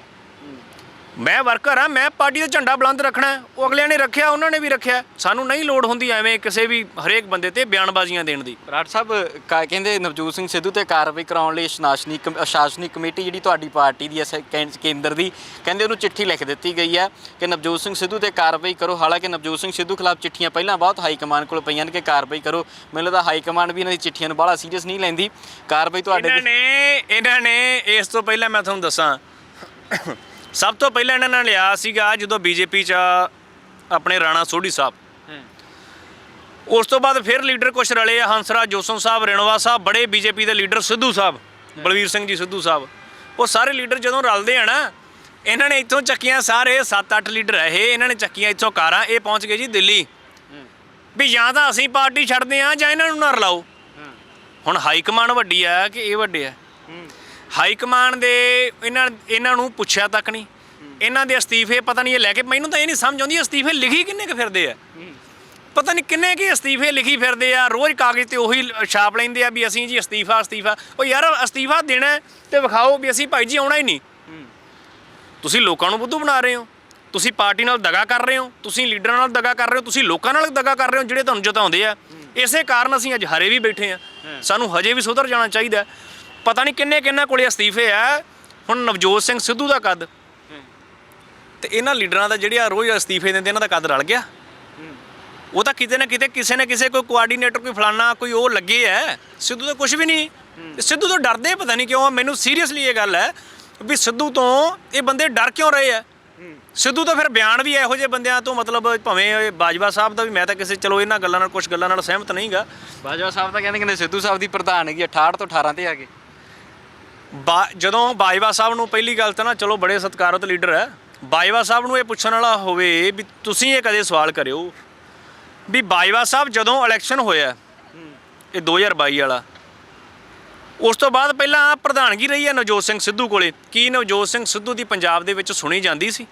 ਮੈਂ ਵਰਕਰ ਆ ਮੈਂ ਪਾਰਟੀ ਦਾ ਝੰਡਾ ਬੁਲੰਦ ਰੱਖਣਾ ਹੈ। ਉਹ ਅਗਲਿਆਂ ਨੇ ਰੱਖਿਆ ਉਹਨਾਂ ਨੇ ਵੀ ਰੱਖਿਆ ਸਾਨੂੰ ਨਹੀਂ ਲੋੜ ਹੁੰਦੀ ਐਵੇਂ ਕਿਸੇ ਵੀ ਹਰੇਕ ਬੰਦੇ ਤੇ ਬਿਆਨਬਾਜ਼ੀਆਂ ਦੇਣ ਦੀ। ਬਰਾੜ ਸਾਹਿਬ ਕਾ- ਕਹਿੰਦੇ ਨਵਜੋਤ ਸਿੰਘ ਸਿੱਧੂ ਤੇ ਕਾਰਵਾਈ ਕਰਾਉਣ ਲਈ ਸ਼ਨਾਸ਼ਨੀ ਸ਼ਾਸਨੀ ਕਮੇਟੀ ਜਿਹੜੀ ਤੁਹਾਡੀ ਪਾਰਟੀ ਦੀ ਹੈ ਸ- ਕੇਂ- ਕੇਂਦਰ ਦੀ ਕਹਿੰਦੇ ਉਹਨੂੰ ਚਿੱਠੀ ਲਿਖ ਦਿੱਤੀ ਗਈ ਹੈ ਕਿ ਨਵਜੋਤ ਸਿੰਘ ਸਿੱਧੂ ਤੇ ਕਾਰਵਾਈ ਕਰੋ। ਹਾਲਾਂਕਿ ਨਵਜੋਤ ਸਿੰਘ ਸਿੱਧੂ ਖਿਲਾਫ ਚਿੱਠੀਆਂ ਪਹਿਲਾਂ ਬਹੁਤ ਹਾਈ ਕਮਾਨ ਕੋਲ ਪਈਆਂ ਨੇ ਕਿ ਕਾਰਵਾਈ ਕਰੋ। ਮੈਨੂੰ ਲੱਗਦਾ ਹਾਈ ਕਮਾਨ ਵੀ ਇਹਨਾਂ ਦੀ ਚਿੱਠੀਆਂ ਨੂੰ ਬੜਾ ਸੀਰੀਅਸ ਨਹੀਂ ਲੈਂਦੀ। ਕਾਰਵਾਈ ਤੁਹਾਡੇ ਇਹਨਾਂ ਨੇ ਇਹਨਾਂ ਨੇ ਇਸ ਤੋਂ ਪਹਿਲਾਂ ਮੈਂ ਤੁਹਾਨੂੰ ਦੱਸਾਂ ਸਭ ਤੋਂ ਪਹਿਲਾਂ ਇਹਨਾਂ ਨੇ ਲਿਆ ਸੀਗਾ ਜਦੋਂ ਬੀਜੇਪੀ ਚ ਆਪਣੇ ਰਾਣਾ ਸੋਢੀ ਸਾਹਿਬ। ਉਸ ਤੋਂ ਬਾਅਦ ਫਿਰ ਲੀਡਰ ਕੁਛ ਰਲੇ ਆ ਹੰਸਰਾਜ ਜੋਸਨ ਸਾਹਿਬ ਰਣਵਾ ਸਾਹਿਬ ਬੜੇ ਬੀਜੇਪੀ ਦੇ ਲੀਡਰ ਸਿੱਧੂ ਸਾਹਿਬ ਬਲਵੀਰ ਸਿੰਘ ਜੀ ਸਿੱਧੂ ਸਾਹਿਬ। ਉਹ ਸਾਰੇ ਲੀਡਰ ਜਦੋਂ ਰਲਦੇ ਆ ਨਾ ਇਹਨਾਂ ਨੇ ਇੱਥੋਂ ਚੱਕੀਆਂ ਸਾਰੇ 7-8 ਲੀਡਰ ਹੈ ਇਹ ਇਹਨਾਂ ਨੇ ਚੱਕੀਆਂ ਇੱਥੋਂ ਕਾਰਾਂ ਇਹ ਪਹੁੰਚ ਗਏ ਜੀ ਦਿੱਲੀ। ਵੀ ਜਾਂ ਤਾਂ ਅਸੀਂ ਪਾਰਟੀ ਛੱਡਦੇ ਆ ਜਾਂ ਇਹਨਾਂ ਨੂੰ ਨਾ ਰਲਾਓ। ਹੁਣ ਹਾਈ ਕਮਾਂਡ ਵੱਡੀ ਆ ਕਿ ਇਹ ਵੱਡੇ ਆ? ਹਾਈ ਕਮਾਂਡ ਦੇ ਇਹਨਾਂ ਇਹਨਾਂ ਨੂੰ ਪੁੱਛਿਆ ਤੱਕ ਨਹੀਂ। ਇਹਨਾਂ ਦੇ ਅਸਤੀਫੇ ਪਤਾ ਨਹੀਂ ਇਹ ਲੈ ਕੇ ਮੈਨੂੰ ਤਾਂ ਇਹ ਨਹੀਂ ਸਮਝ ਆਉਂਦੀ ਅਸਤੀਫੇ ਲਿਖੀ ਕਿੰਨੇ ਕੁ ਫਿਰਦੇ ਆ। ਪਤਾ ਨਹੀਂ ਕਿੰਨੇ ਕੀ ਅਸਤੀਫੇ ਲਿਖੀ ਫਿਰਦੇ ਆ ਰੋਜ਼ ਕਾਗਜ਼ ਤੇ ਉਹੀ ਛਾਪ ਲੈਂਦੇ ਆ ਵੀ ਅਸੀਂ ਜੀ ਅਸਤੀਫਾ ਅਸਤੀਫਾ। ਉਹ ਯਾਰ ਅਸਤੀਫਾ ਦੇਣਾ ਤੇ ਵਿਖਾਓ ਵੀ ਅਸੀਂ ਭਾਈ ਜੀ ਆਉਣਾ ਹੀ ਨਹੀਂ। ਤੁਸੀਂ ਲੋਕਾਂ ਨੂੰ ਬੁੱਧੂ ਬਣਾ ਰਹੇ ਹੋ। ਤੁਸੀਂ ਪਾਰਟੀ ਨਾਲ ਦਗਾ ਕਰ ਰਹੇ ਹੋ। ਤੁਸੀਂ ਲੀਡਰਾਂ ਨਾਲ ਦਗਾ ਕਰ ਰਹੇ ਹੋ। ਤੁਸੀਂ ਲੋਕਾਂ ਨਾਲ ਦਗਾ ਕਰ ਰਹੇ ਹੋ ਜਿਹੜੇ ਤੁਹਾਨੂੰ ਜਿਤਾਉਂਦੇ ਆ। ਇਸੇ ਕਾਰਨ ਅਸੀਂ ਅੱਜ ਹਰੇ ਵੀ ਬੈਠੇ ਆ। ਸਾਨੂੰ ਹਜੇ ਵੀ ਸੁਧਰ ਜਾਣਾ ਚਾਹੀਦਾ। ਪਤਾ ਨਹੀਂ ਕਿੰਨੇ ਕਿੰਨਾ ਕੋਲੇ ਅਸਤੀਫੇ ਆ। ਹੁਣ ਨਵਜੋਤ ਸਿੰਘ ਸਿੱਧੂ ਦਾ ਕੱਦ। ਤੇ ਇਹਨਾਂ ਲੀਡਰਾਂ ਦਾ ਜਿਹੜੇ ਆ ਰੋਜ਼ ਅਸਤੀਫੇ ਦਿੰਦੇ, ਇਹਨਾਂ ਦਾ ਕੱਦ ਰਲ ਗਿਆ। ਉਹ ਤਾਂ ਕਿਤੇ ਨਾ ਕਿਤੇ, ਕਿਸੇ ਨਾ ਕਿਸੇ ਕੋਈ ਕੋਆਰਡੀਨੇਟਰ ਕੋਈ ਫਲਾਨਾ, ਕੋਈ ਉਹ ਲੱਗੇ ਐ ਸਿੱਧੂ ਤਾਂ ਕੁਝ ਵੀ ਨਹੀਂ। ਸਿੱਧੂ ਤੋਂ ਡਰਦੇ ਪਤਾ ਨਹੀਂ ਕਿਉਂ, ਮੈਨੂੰ ਸੀਰੀਅਸਲੀ ਇਹ ਗੱਲ ਹੈ ਵੀ ਸਿੱਧੂ ਤੋਂ ਇਹ ਬੰਦੇ ਡਰ ਕਿਉਂ ਰਹੇ ਆ? ਸਿੱਧੂ ਤਾਂ ਫਿਰ ਬਿਆਨ ਵੀ ਇਹੋ ਜਿਹੇ ਬੰਦਿਆਂ ਤੋਂ ਮਤਲਬ ਭਾਵੇਂ ਬਾਜਵਾ ਸਾਹਿਬ ਦਾ ਵੀ, ਮੈਂ ਤਾਂ ਕਿਸੇ, ਚਲੋ ਇਹਨਾਂ ਗੱਲਾਂ ਨਾਲ ਕੁਝ ਗੱਲਾਂ ਨਾਲ ਸਹਿਮਤ ਨਹੀਂਗਾ। ਬਾਜਵਾ ਸਾਹਿਬ ਤਾਂ ਕਹਿੰਦੇ ਕਹਿੰਦੇ ਸਿੱਧੂ ਸਾਹਿਬ ਦੀ ਪ੍ਰਧਾਨਗੀ 68 ਤੋਂ 18 ਤੇ ਆ ਗਏ ਬਾ ਜਦੋਂ ਬਾਜਵਾ ਸਾਹਿਬ ਨੂੰ ਪਹਿਲੀ ਗੱਲ ਤਾਂ ਨਾ, ਚਲੋ ਬੜੇ ਸਤਿਕਾਰਤ ਲੀਡਰ ਹੈ। ਬਾਜਵਾ ਸਾਹਿਬ ਨੂੰ ਇਹ ਪੁੱਛਣ ਵਾਲਾ ਹੋਵੇ ਵੀ ਤੁਸੀਂ ਇਹ ਕਦੇ ਸਵਾਲ ਕਰਿਓ ਵੀ ਬਾਜਵਾ ਸਾਹਿਬ ਜਦੋਂ ਇਲੈਕਸ਼ਨ ਹੋਇਆ, ਇਹ 2022 ਵਾਲਾ, ਉਸ ਤੋਂ ਬਾਅਦ ਪਹਿਲਾਂ ਪ੍ਰਧਾਨਗੀ ਰਹੀ ਹੈ ਨਵਜੋਤ ਸਿੰਘ ਸਿੱਧੂ ਕੋਲੇ। ਕੀ ਨਵਜੋਤ ਸਿੰਘ ਸਿੱਧੂ ਦੀ ਪੰਜਾਬ ਦੇ ਵਿੱਚ ਸੁਣੀ ਜਾਂਦੀ ਸੀ?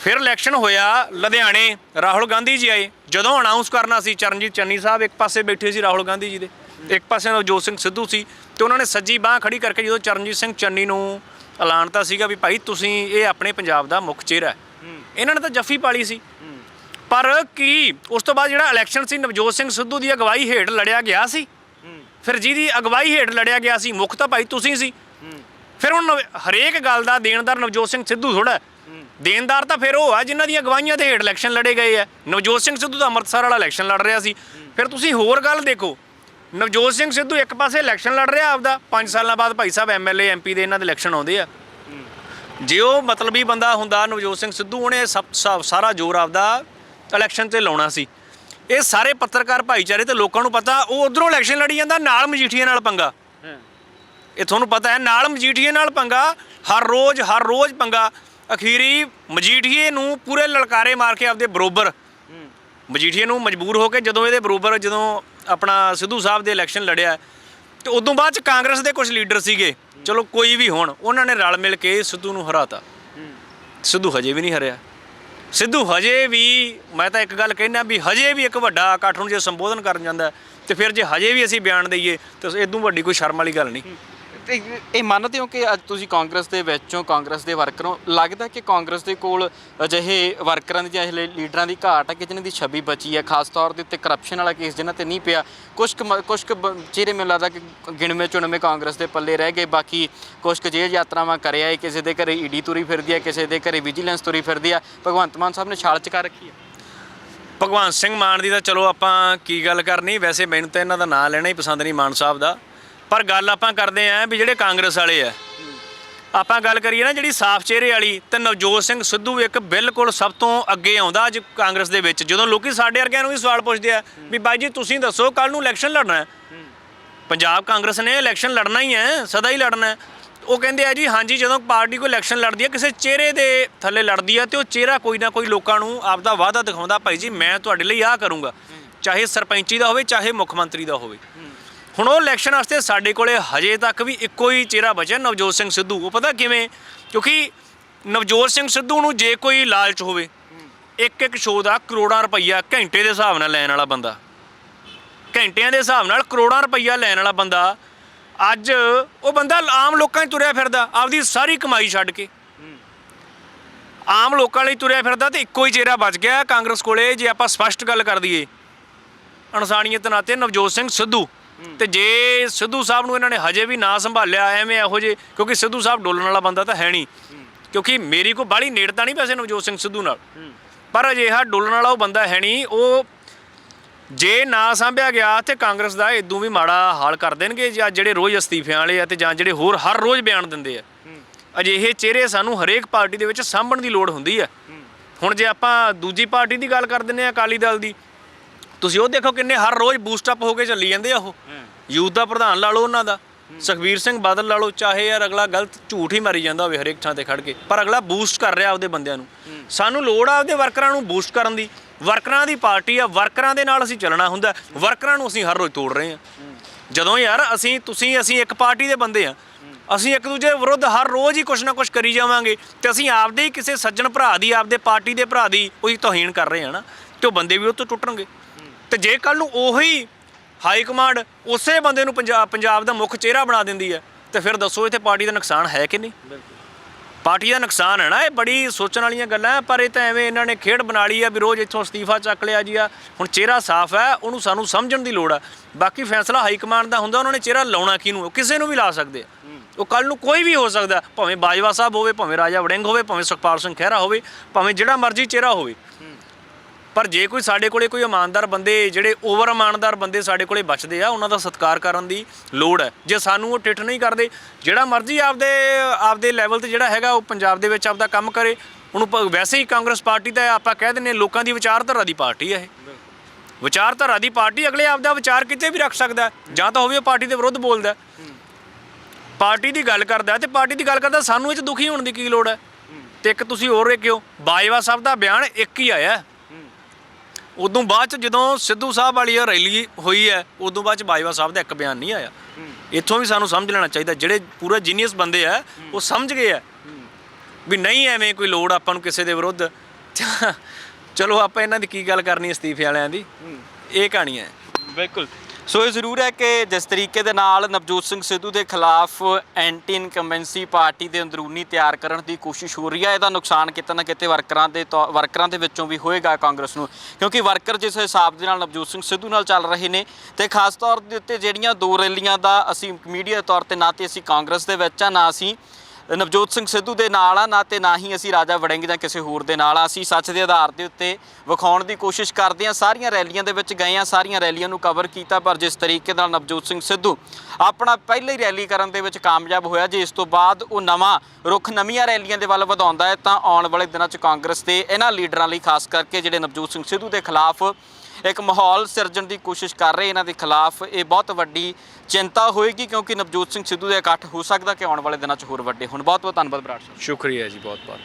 ਫਿਰ ਇਲੈਕਸ਼ਨ ਹੋਇਆ, ਲੁਧਿਆਣੇ ਰਾਹੁਲ ਗਾਂਧੀ ਜੀ ਆਏ। ਜਦੋਂ ਅਨਾਉਂਸ ਕਰਨਾ ਸੀ, ਚਰਨਜੀਤ ਚੰਨੀ ਸਾਹਿਬ ਇੱਕ ਪਾਸੇ ਬੈਠੇ ਸੀ ਰਾਹੁਲ ਗਾਂਧੀ ਜੀ ਦੇ, ਇੱਕ ਪਾਸੇ ਨਵਜੋਤ ਸਿੰਘ ਸਿੱਧੂ ਸੀ। ਤੇ ਉਹਨਾਂ ਨੇ ਸੱਜੀ ਬਾਹ ਖੜੀ ਕਰਕੇ ਜਦੋਂ ਚਰਨਜੀਤ ਸਿੰਘ ਚੰਨੀ ਨੂੰ ਐਲਾਨਤਾ ਸੀਗਾ ਵੀ ਭਾਈ ਤੁਸੀਂ ਇਹ ਆਪਣੇ ਪੰਜਾਬ ਦਾ ਮੁੱਖ ਚਿਹਰਾ ਹੈ। ਇਹਨਾਂ ਨੇ ਤਾਂ ਜੱਫੀ ਪਾਲੀ ਸੀ। ਪਰ ਕੀ ਉਸ ਤੋਂ ਬਾਅਦ ਜਿਹੜਾ ਇਲੈਕਸ਼ਨ ਸੀ ਨਵਜੋਤ ਸਿੰਘ ਸਿੱਧੂ ਦੀ ਅਗਵਾਈ ਹੇਠ ਲੜਿਆ ਗਿਆ ਸੀ। ਫਿਰ ਜਿਹਦੀ ਅਗਵਾਈ ਹੇਠ ਲੜਿਆ ਗਿਆ ਸੀ ਮੁੱਖ ਤਾਂ ਭਾਈ ਤੁਸੀਂ ਸੀ। ਫਿਰ ਹੁਣ ਹਰੇਕ ਗੱਲ ਦਾ ਦੇਣਦਾਰ ਨਵਜੋਤ ਸਿੰਘ ਸਿੱਧੂ ਥੋੜਾ ਦੇਣਦਾਰ ਤਾਂ ਫਿਰ ਉਹ ਆ ਜਿਨ੍ਹਾਂ ਦੀਆਂ ਅਗਵਾਈਆਂ ਤੇ ਹੇਠ ਇਲੈਕਸ਼ਨ ਲੜੇ ਗਏ ਆ ਨਵਜੋਤ ਸਿੰਘ ਸਿੱਧੂ ਤਾਂ ਅੰਮ੍ਰਿਤਸਰ ਵਾਲਾ ਇਲੈਕਸ਼ਨ ਲੜ ਰਿਹਾ ਸੀ। ਫਿਰ ਤੁਸੀਂ ਹੋਰ ਗੱਲ ਦੇਖੋ। ਨਵਜੋਤ ਸਿੰਘ ਸਿੱਧੂ ਇੱਕ ਪਾਸੇ ਇਲੈਕਸ਼ਨ ਲੜ ਰਿਹਾ ਆਪਦਾ 5 ਸਾਲਾਂ ਬਾਅਦ ਭਾਈ ਸਾਹਿਬ ਐਮਐਲਏ ਐਮਪੀ ਦੇ ਇਹਨਾਂ ਦੇ ਇਲੈਕਸ਼ਨ ਆਉਂਦੇ ਆ। ਜੇ ਉਹ ਮਤਲਬੀ ਬੰਦਾ ਹੁੰਦਾ ਨਵਜੋਤ ਸਿੰਘ ਸਿੱਧੂ, ਉਹਨੇ ਸਭ ਸਾਰਾ ਜ਼ੋਰ ਆਪਦਾ ਇਲੈਕਸ਼ਨ ਤੇ ਲਾਉਣਾ ਸੀ। ਇਹ ਸਾਰੇ ਪੱਤਰਕਾਰ ਭਾਈਚਾਰੇ ਤੇ ਲੋਕਾਂ ਨੂੰ ਪਤਾ, ਉਹ ਉਧਰੋਂ ਇਲੈਕਸ਼ਨ ਲੜੀ ਜਾਂਦਾ, ਨਾਲ ਮਜੀਠੀਏ ਨਾਲ ਪੰਗਾ। ਇਹ ਤੁਹਾਨੂੰ ਪਤਾ ਹੈ, ਨਾਲ ਮਜੀਠੀਏ ਨਾਲ ਪੰਗਾ, ਹਰ ਰੋਜ਼ ਹਰ ਰੋਜ਼ ਪੰਗਾ। ਅਖੀਰੀ ਮਜੀਠੀਏ ਨੂੰ ਪੂਰੇ ਲਲਕਾਰੇ ਮਾਰ ਕੇ ਆਪਦੇ ਬਰੋਬਰ। ਮਜੀਠੀਏ ਨੂੰ ਮਜਬੂਰ ਹੋ ਕੇ ਜਦੋਂ ਇਹਦੇ ਬਰੋਬਰ, ਜਦੋਂ ਆਪਣਾ ਸਿੱਧੂ ਸਾਹਿਬ ਦੇ ਇਲੈਕਸ਼ਨ ਲੜਿਆ। ਤੇ ਉਦੋਂ ਬਾਅਦ ਚ ਕਾਂਗਰਸ ਦੇ ਕੁਝ ਲੀਡਰ ਸੀਗੇ। ਚਲੋ ਕੋਈ ਵੀ ਹੋਣ ਉਹਨਾਂ ਨੇ ਰਲ ਮਿਲ ਕੇ ਸਿੱਧੂ ਨੂੰ ਹਰਾਤਾ। ਸਿੱਧੂ ਹਜੇ ਵੀ ਨਹੀਂ ਹਰਿਆ। ਸਿੱਧੂ ਹਜੇ ਵੀ ਮੈਂ ਤਾਂ ਇੱਕ ਗੱਲ ਕਹਿਣਾ ਵੀ ਹਜੇ ਵੀ ਇੱਕ ਵੱਡਾ ਇਕੱਠ ਨੂੰ ਜੇ ਸੰਬੋਧਨ ਕਰਨ ਜਾਂਦਾ ਹੈ, ਤੇ ਫਿਰ ਜੇ ਹਜੇ ਵੀ ਅਸੀਂ ਬਿਆਨ ਦਈਏ ਤਾਂ ਇਦੋਂ ਵੱਡੀ ਕੋਈ ਸ਼ਰਮ ਵਾਲੀ ਗੱਲ ਨਹੀਂ। ਤੇ ਇਹ ਮੰਨਦੇ ਹੋ ਕਿ ਅੱਜ ਤੁਸੀਂ ਕਾਂਗਰਸ ਦੇ ਵਿੱਚੋਂ ਕਾਂਗਰਸ ਦੇ ਵਰਕਰ ਹੋ? ਲੱਗਦਾ ਕਿ ਕਾਂਗਰਸ ਦੇ ਕੋਲ ਅਜਿਹੇ ਵਰਕਰਾਂ ਦੀ ਜਾਂ ਅਜਿਹੇ ਲੀਡਰਾਂ ਦੀ ਘਾਟ ਹੈ ਕਿ ਜਿਨ੍ਹਾਂ ਦੀ ਛਵੀ ਬਚੀ ਹੈ ਖਾਸ ਤੌਰ ਦੇ ਉੱਤੇ ਕਰਪਸ਼ਨ ਵਾਲਾ ਕੇਸ ਜਿਨ੍ਹਾਂ ਤੇ ਨਹੀਂ ਪਿਆ। ਕੁਝ ਕੁ ਮ- ਕੁਝ ਕੁ ਬ- ਚਿਹਰੇ ਮੈਨੂੰ ਲੱਗਦਾ ਕਿ ਗਿਣਵੇਂ ਚੁਣਵੇਂ ਕਾਂਗਰਸ ਦੇ ਪੱਲੇ ਰਹਿ ਗਏ। ਬਾਕੀ ਕੁਝ ਕੁ ਜੇਲ੍ਹ ਯਾਤਰਾਵਾਂ ਕਰਿਆ ਹੈ ਕਿਸੇ ਦੇ ਘਰੇ ਈਡੀ ਤੁਰੀ ਫਿਰਦੀ ਹੈ ਕਿਸੇ ਦੇ ਘਰੇ ਵਿਜੀਲੈਂਸ ਤੁਰੀ ਫਿਰਦੀ ਹੈ ਭਗਵੰਤ ਮਾਨ ਸਾਹਿਬ ਨੇ ਛਾਲ ਚਕਾ ਰੱਖੀ ਹੈ ਭਗਵੰਤ ਸਿੰਘ ਮਾਨ ਦੀ ਤਾਂ ਚਲੋ ਆਪਾਂ ਕੀ ਗੱਲ ਕਰਨੀ, ਵੈਸੇ ਮੈਨੂੰ ਤਾਂ ਇਹਨਾਂ ਦਾ ਨਾਂ ਲੈਣਾ ਹੀ ਪਸੰਦ ਨਹੀਂ ਮਾਨ ਸਾਹਿਬ ਦਾ। ਪਰ ਗੱਲ ਆਪਾਂ ਕਰਦੇ ਆਂ ਵੀ ਜਿਹੜੇ ਕਾਂਗਰਸ ਵਾਲੇ ਆ, ਆਪਾਂ ਗੱਲ ਕਰੀਏ ਨਾ ਜਿਹੜੀ ਸਾਫ਼ ਚਿਹਰੇ ਵਾਲੀ ਤੇ ਨਵਜੋਤ ਸਿੰਘ ਸਿੱਧੂ ਇੱਕ ਬਿਲਕੁਲ ਸਭ ਤੋਂ ਅੱਗੇ ਆਉਂਦਾ ਅੱਜ ਕਾਂਗਰਸ ਦੇ ਵਿੱਚ, ਜਦੋਂ ਲੋਕੀ ਸਾਡੇ ਵਰਗਿਆਂ ਨੂੰ ਵੀ ਸਵਾਲ ਪੁੱਛਦੇ ਆ ਵੀ ਬਾਈ ਜੀ ਤੁਸੀਂ ਦੱਸੋ ਕੱਲ ਨੂੰ ਇਲੈਕਸ਼ਨ ਲੜਨਾ ਹੈ। ਪੰਜਾਬ ਕਾਂਗਰਸ ਨੇ ਇਲੈਕਸ਼ਨ ਲੜਨਾ ਹੀ ਹੈ, ਸਦਾ ਹੀ ਲੜਨਾ ਹੈ। ਉਹ ਕਹਿੰਦੇ ਆ ਜੀ, ਹਾਂਜੀ ਜਦੋਂ ਪਾਰਟੀ ਕੋਈ ਇਲੈਕਸ਼ਨ ਲੜਦੀ ਹੈ, ਕਿਸੇ ਚਿਹਰੇ ਦੇ ਥੱਲੇ ਲੜਦੀ ਹੈ ਤੇ ਉਹ ਚਿਹਰਾ ਕੋਈ ਨਾ ਕੋਈ ਲੋਕਾਂ ਨੂੰ ਆਪਦਾ ਵਾਅਦਾ ਦਿਖਾਉਂਦਾ, ਭਾਈ ਜੀ ਮੈਂ ਤੁਹਾਡੇ ਲਈ ਆਹ ਕਰੂੰਗਾ, ਚਾਹੇ ਸਰਪੰਚੀ ਦਾ ਹੋਵੇ, ਚਾਹੇ ਮੁੱਖ ਮੰਤਰੀ ਦਾ ਹੋਵੇ। ਹੁਣ ਉਹ ਇਲੈਕਸ਼ਨ ਵਾਸਤੇ ਸਾਡੇ ਕੋਲੇ ਹਜੇ ਤੱਕ ਵੀ ਇੱਕੋ ਹੀ ਚਿਹਰਾ ਬਚਿਆ, ਨਵਜੋਤ ਸਿੰਘ ਸਿੱਧੂ। ਉਹ ਪਤਾ ਕਿਵੇਂ? ਕਿਉਂਕਿ ਨਵਜੋਤ ਸਿੰਘ ਸਿੱਧੂ ਨੂੰ ਜੇ ਕੋਈ ਲਾਲਚ ਹੋਵੇ, ਇੱਕ ਇੱਕ ਸ਼ੋਅ ਦਾ ਕਰੋੜਾਂ ਰੁਪਈਆ ਘੰਟੇ ਦੇ ਹਿਸਾਬ ਨਾਲ ਲੈਣ ਵਾਲਾ ਬੰਦਾ, ਘੰਟਿਆਂ ਦੇ ਹਿਸਾਬ ਨਾਲ ਕਰੋੜਾਂ ਰੁਪਈਆ ਲੈਣ ਵਾਲਾ ਬੰਦਾ, ਅੱਜ ਉਹ ਬੰਦਾ ਆਮ ਲੋਕਾਂ 'ਚ ਤੁਰਿਆ ਫਿਰਦਾ, ਆਪਦੀ ਸਾਰੀ ਕਮਾਈ ਛੱਡ ਕੇ। ਆਮ ਲੋਕਾਂ ਲਈ ਤੁਰਿਆ ਫਿਰਦਾ ਤੇ ਇੱਕੋ ਹੀ ਚਿਹਰਾ ਬਚ ਗਿਆ ਕਾਂਗਰਸ ਕੋਲੇ, ਜੇ ਆਪਾਂ ਸਪਸ਼ਟ ਗੱਲ ਕਰ ਦਈਏ। ਇਨਸਾਨੀਅਤ ਨਾਤੇ ਨਵਜੋਤ ਸਿੰਘ ਸਿੱਧੂ। ਤੇ ਜੇ ਸਿੱਧੂ ਸਾਹਿਬ ਨੂੰ ਇਹਨਾਂ ਨੇ ਹਜੇ ਵੀ ਨਾ ਸੰਭਾਲਿਆ, ਐਵੇਂ ਇਹੋ ਜੇ ਕਿਉਂਕਿ ਸਿੱਧੂ ਸਾਹਿਬ ਡੋਲਣ ਵਾਲਾ ਬੰਦਾ ਤਾਂ ਹੈ ਨਹੀਂ। ਕਿਉਂਕਿ ਮੇਰੀ ਕੋਈ ਬਾਹਲੀ ਨੇੜਤਾ ਨਹੀਂ ਵੈਸੇ ਨਵਜੋਤ ਸਿੰਘ ਸਿੱਧੂ ਨਾਲ। ਪਰ ਅਜਿਹਾ ਡੋਲਣ ਵਾਲਾ ਉਹ ਬੰਦਾ ਹੈ ਨਹੀਂ, ਉਹ ਜੇ ਨਾ ਸਾਂਭਿਆ ਗਿਆ ਤੇ ਕਾਂਗਰਸ ਦਾ ਇਦੋਂ ਵੀ ਮਾੜਾ ਹਾਲ ਕਰ ਦੇਣਗੇ, ਜਾਂ ਜਿਹੜੇ ਰੋਜ਼ ਅਸਤੀਫਿਆਂ ਵਾਲੇ ਆ ਤੇ ਜਾਂ ਜਿਹੜੇ ਹੋਰ ਹਰ ਰੋਜ਼ ਬਿਆਨ ਦਿੰਦੇ ਆ। ਅਜਿਹੇ ਚਿਹਰੇ ਸਾਨੂੰ ਹਰੇਕ ਪਾਰਟੀ ਦੇ ਵਿੱਚ ਸਾਂਭਣ ਦੀ ਲੋੜ ਹੁੰਦੀ ਹੈ ਹੁਣ ਜੇ ਆਪਾਂ ਦੂਜੀ ਪਾਰਟੀ ਦੀ ਗੱਲ ਕਰ ਦਿੰਨੇ ਆ, ਅਕਾਲੀ ਦਲ ਦੀ ਤੁਸੀਂ ਉਹ ਦੇਖੋ ਕਿੰਨੇ ਹਰ ਰੋਜ਼ ਬੂਸਟ ਅਪ ਹੋ ਕੇ ਚੱਲੀ ਜਾਂਦੇ ਆ ਉਹ। ਯੂਥ ਦਾ ਪ੍ਰਧਾਨ ਲਾ ਲਓ ਉਹਨਾਂ ਦਾ। ਸੁਖਬੀਰ ਸਿੰਘ ਬਾਦਲ ਲਾ ਲਓ ਚਾਹੇ ਯਾਰ ਅਗਲਾ ਗਲਤ ਝੂਠ ਹੀ ਮਾਰੀ ਜਾਂਦਾ ਹੋਵੇ ਹਰੇਕ ਥਾਂ ਤੇ ਖੜ ਕੇ ਪਰ ਅਗਲਾ ਬੂਸਟ ਕਰ ਰਿਹਾ ਆਪਦੇ ਬੰਦਿਆਂ ਨੂੰ। ਸਾਨੂੰ ਲੋੜ ਆ ਆਪਦੇ ਵਰਕਰਾਂ ਨੂੰ ਬੂਸਟ ਕਰਨ ਦੀ। ਵਰਕਰਾਂ ਦੀ ਪਾਰਟੀ ਆ ਵਰਕਰਾਂ ਦੇ ਨਾਲ ਅਸੀਂ ਚੱਲਣਾ ਹੁੰਦਾ। ਵਰਕਰਾਂ ਨੂੰ ਅਸੀਂ ਹਰ ਰੋਜ਼ ਤੋੜ ਰਹੇ ਆ। ਜਦੋਂ ਯਾਰ ਅਸੀਂ ਤੁਸੀਂ ਅਸੀਂ ਇੱਕ ਪਾਰਟੀ ਦੇ ਬੰਦੇ ਆ। ਅਸੀਂ ਇੱਕ ਦੂਜੇ ਵਿਰੁੱਧ ਹਰ ਰੋਜ਼ ਹੀ ਕੁਛ ਨਾ ਕੁਛ ਕਰੀ ਜਾਵਾਂਗੇ ਤੇ ਅਸੀਂ ਆਪਦੇ ਹੀ ਕਿਸੇ ਸੱਜਣ ਭਰਾ ਦੀ ਆਪਦੇ ਪਾਰਟੀ ਦੇ ਭਰਾ ਦੀ ਉਹੀ ਤੋਹੀਨ ਕਰ ਰਹੇ ਆ ਨਾ। ਤੇ ਉਹ ਬੰਦੇ ਵੀ ਉਹ ਤੋਂ ਟੁੱਟਣਗੇ। ਤੇ ਜੇ ਕੱਲ ਨੂੰ ਉਹੀ ਹਾਈ ਕਮਾਂਡ ਉਸੇ ਬੰਦੇ ਨੂੰ ਪੰਜਾਬ ਪੰਜਾਬ ਦਾ ਮੁੱਖ ਚਿਹਰਾ ਬਣਾ ਦਿੰਦੀ ਹੈ ਤੇ ਫਿਰ ਦੱਸੋ ਇੱਥੇ ਪਾਰਟੀ ਦਾ ਨੁਕਸਾਨ ਹੈ ਕਿ ਨਹੀਂ? ਪਾਰਟੀ ਦਾ ਨੁਕਸਾਨ ਹੈ ਨਾ ਇਹ ਬੜੀ ਸੋਚਣ ਵਾਲੀਆਂ ਗੱਲਾਂ ਹੈ, ਪਰ ਇਹ ਤਾਂ ਐਵੇਂ ਇਹਨਾਂ ਨੇ ਖੇਡ ਬਣਾ ਲਈ ਆ ਵੀ ਰੋਜ਼ ਇੱਥੋਂ ਅਸਤੀਫਾ ਚੱਕ ਲਿਆ ਜੀ ਆ ਹੁਣ ਚਿਹਰਾ ਸਾਫ਼ ਹੈ ਉਹਨੂੰ ਸਾਨੂੰ ਸਮਝਣ ਦੀ ਲੋੜ ਆ। ਬਾਕੀ ਫੈਸਲਾ ਹਾਈ ਕਮਾਂਡ ਦਾ ਹੁੰਦਾ ਉਹਨਾਂ ਨੇ ਚਿਹਰਾ ਲਾਉਣਾ ਕਿਹਨੂੰ ਉਹ ਕਿਸੇ ਨੂੰ ਵੀ ਲਾ ਸਕਦੇ ਆ। ਉਹ ਕੱਲ ਨੂੰ ਕੋਈ ਵੀ ਹੋ ਸਕਦਾ ਭਾਵੇਂ ਬਾਜਵਾ ਸਾਹਿਬ ਹੋਵੇ ਭਾਵੇਂ ਰਾਜਾ ਵੜਿੰਗ ਹੋਵੇ ਭਾਵੇਂ ਸੁਖਪਾਲ ਸਿੰਘ ਖਹਿਰਾ ਹੋਵੇ ਭਾਵੇਂ ਜਿਹੜਾ ਮਰਜ਼ੀ ਚਿਹਰਾ ਹੋਵੇ। ਪਰ ਜੇ ਕੋਈ ਸਾਡੇ ਕੋਲੇ ਕੋਈ ਇਮਾਨਦਾਰ ਬੰਦੇ, ਜਿਹੜੇ ਓਵਰ ਇਮਾਨਦਾਰ ਬੰਦੇ ਸਾਡੇ ਕੋਲੇ ਬਚਦੇ ਆ, ਉਹਨਾਂ ਦਾ ਸਤਿਕਾਰ ਕਰਨ ਦੀ ਲੋੜ ਹੈ। ਜੇ ਸਾਨੂੰ ਉਹ ਟਿੱਠ ਨਹੀਂ ਕਰਦੇ, ਜਿਹੜਾ ਮਰਜ਼ੀ ਆਪਦੇ ਆਪਦੇ ਲੈਵਲ ਤੇ ਜਿਹੜਾ ਹੈਗਾ, ਉਹ ਪੰਜਾਬ ਦੇ ਵਿੱਚ ਆਪਦਾ ਕੰਮ ਕਰੇ। ਉਹਨੂੰ ਪ- ਵੈਸੇ ਹੀ ਕਾਂਗਰਸ ਪਾਰਟੀ ਤਾਂ ਆਪਾਂ ਕਹਿ ਦਿੰਦੇ ਲੋਕਾਂ ਦੀ ਵਿਚਾਰਧਾਰਾ ਦੀ ਪਾਰਟੀ ਹੈ ਇਹ। ਵਿਚਾਰਧਾਰਾ ਦੀ ਪਾਰਟੀ ਅਗਲੇ ਆਪਦਾ ਵਿਚਾਰ ਕਿਤੇ ਵੀ ਰੱਖ ਸਕਦਾ ਜਾਂ ਤਾਂ ਹੋਵੇ ਉਹ ਪਾਰਟੀ ਦੇ ਵਿਰੁੱਧ ਬੋਲਦਾ ਪਾਰਟੀ ਦੀ ਗੱਲ ਕਰਦਾ ਹੈ ਤੇ ਪਾਰਟੀ ਦੀ ਗੱਲ ਕਰਦਾ ਸਾਨੂੰ ਇਹ ਚ ਦੁਖੀ ਹੋਣ ਦੀ ਕੀ ਲੋੜ ਹੈ? ਤੇ ਇੱਕ ਤੁਸੀਂ ਹੋਰ ਵੇਖਿਓ ਬਾਜਵਾ ਸਾਹਿਬ ਦਾ ਬਿਆਨ ਇੱਕ ਹੀ ਆਇਆ ਉਦੋਂ ਬਾਅਦ ਚ ਜਦੋਂ ਸਿੱਧੂ ਸਾਹਿਬ ਵਾਲੀ ਇਹ ਰੈਲੀ ਹੋਈ ਹੈ ਉਦੋਂ ਬਾਅਦ ਚ ਬਾਜਵਾ ਸਾਹਿਬ ਦਾ ਇੱਕ ਬਿਆਨ ਨਹੀਂ ਆਇਆ। ਇੱਥੋਂ ਵੀ ਸਾਨੂੰ ਸਮਝ ਲੈਣਾ ਚਾਹੀਦਾ ਜਿਹੜੇ ਪੂਰਾ ਜੀਨੀਅਸ ਬੰਦੇ ਆ ਉਹ ਸਮਝ ਗਏ ਆ ਵੀ ਨਹੀਂ ਐਵੇਂ ਕੋਈ ਲੋੜ ਆਪਾਂ ਨੂੰ ਕਿਸੇ ਦੇ ਵਿਰੁੱਧ। ਚਲੋ ਆਪਾਂ ਇਹਨਾਂ ਦੀ ਕੀ ਗੱਲ ਕਰਨੀ ਅਸਤੀਫੇ ਵਾਲਿਆਂ ਦੀ? ਇਹ ਕਹਾਣੀ ਹੈ। ਬਿਲਕੁਲ। ਸੋ ਇਹ ਜ਼ਰੂਰ ਹੈ ਕਿ ਜਿਸ ਤਰੀਕੇ ਦੇ ਨਾਲ ਨਵਜੋਤ ਸਿੰਘ ਸਿੱਧੂ ਦੇ ਖਿਲਾਫ ਐਂਟੀ ਇਨਕੰਬੈਂਸੀ ਪਾਰਟੀ ਦੇ ਅੰਦਰੂਨੀ ਤਿਆਰ ਕਰਨ ਦੀ ਕੋਸ਼ਿਸ਼ ਹੋ ਰਹੀ ਹੈ, ਇਹਦਾ ਨੁਕਸਾਨ ਕਿਤੇ ਨਾ ਕਿਤੇ ਵਰਕਰਾਂ ਦੇ ਤੌ- ਵਰਕਰਾਂ ਦੇ ਵਿੱਚੋਂ ਵੀ ਹੋਏਗਾ ਕਾਂਗਰਸ ਨੂੰ, ਕਿਉਂਕਿ ਵਰਕਰ ਜਿਸ ਹਿਸਾਬ ਦੇ ਨਾਲ ਨਵਜੋਤ ਸਿੰਘ ਸਿੱਧੂ ਨਾਲ ਚੱਲ ਰਹੇ ਨੇ ਤੇ ਖਾਸ ਤੌਰ ਦੇ ਉੱਤੇ ਜਿਹੜੀਆਂ ਦੋ ਰੈਲੀਆਂ ਦਾ ਅਸੀਂ ਮੀਡੀਆ ਤੌਰ ਤੇ ਨਾ ਤੇ ਅਸੀਂ ਕਾਂਗਰਸ ਦੇ ਵਿੱਚ ਆ, ਨਾ ਅਸੀਂ ਨਵਜੋਤ ਸਿੰਘ ਸਿੱਧੂ ਦੇ ਨਾਲ ਆ, ਨਾ ਤੇ ਨਾ ਹੀ ਅਸੀਂ ਰਾਜਾ ਵੜਿੰਗ ਜਾਂ ਕਿਸੇ ਹੋਰ ਦੇ ਨਾਲ ਆ। ਅਸੀਂ ਸੱਚ ਦੇ ਆਧਾਰ ਦੇ ਉੱਤੇ ਵਿਖਾਉਣ ਦੀ ਕੋਸ਼ਿਸ਼ ਕਰਦੇ ਹਾਂ। ਸਾਰੀਆਂ ਰੈਲੀਆਂ ਦੇ ਵਿੱਚ ਗਏ ਆ ਸਾਰੀਆਂ ਰੈਲੀਆਂ ਨੂੰ ਕਵਰ ਕੀਤਾ, ਪਰ ਜਿਸ ਤਰੀਕੇ ਨਾਲ ਨਵਜੋਤ ਸਿੰਘ ਸਿੱਧੂ ਆਪਣਾ ਪਹਿਲੀ ਰੈਲੀ ਕਰਨ ਦੇ ਵਿੱਚ ਕਾਮਯਾਬ ਹੋਇਆ ਜੇ ਇਸ ਤੋਂ ਬਾਅਦ ਉਹ ਨਵਾਂ ਰੁਖ ਨਵੀਆਂ ਰੈਲੀਆਂ ਦੇ ਵੱਲ ਵਧਾਉਂਦਾ ਹੈ, ਤਾਂ ਆਉਣ ਵਾਲੇ ਦਿਨਾਂ 'ਚ ਕਾਂਗਰਸ ਦੇ ਇਹਨਾਂ ਲੀਡਰਾਂ ਲਈ, ਖਾਸ ਕਰਕੇ ਜਿਹੜੇ ਨਵਜੋਤ ਸਿੰਘ ਸਿੱਧੂ ਦੇ ਖਿਲਾਫ ਇੱਕ ਮਾਹੌਲ ਸਿਰਜਣ ਦੀ ਕੋਸ਼ਿਸ਼ ਕਰ ਰਹੇ ਇਹਨਾਂ ਦੇ ਖਿਲਾਫ। ਇਹ ਬਹੁਤ ਵੱਡੀ ਚਿੰਤਾ ਹੋਏਗੀ ਕਿਉਂਕਿ ਨਵਜੋਤ ਸਿੰਘ ਸਿੱਧੂ ਦੇ ਇਕੱਠ ਹੋ ਸਕਦਾ ਕਿ ਆਉਣ ਵਾਲੇ ਦਿਨਾਂ 'ਚ ਹੋਰ ਵੱਡੇ ਹੋਣ। ਬਹੁਤ ਬਹੁਤ ਧੰਨਵਾਦ ਬਰਾੜ ਸਾਹਿਬ। ਸ਼ੁਕਰੀਆ ਜੀ ਬਹੁਤ ਬਹੁਤ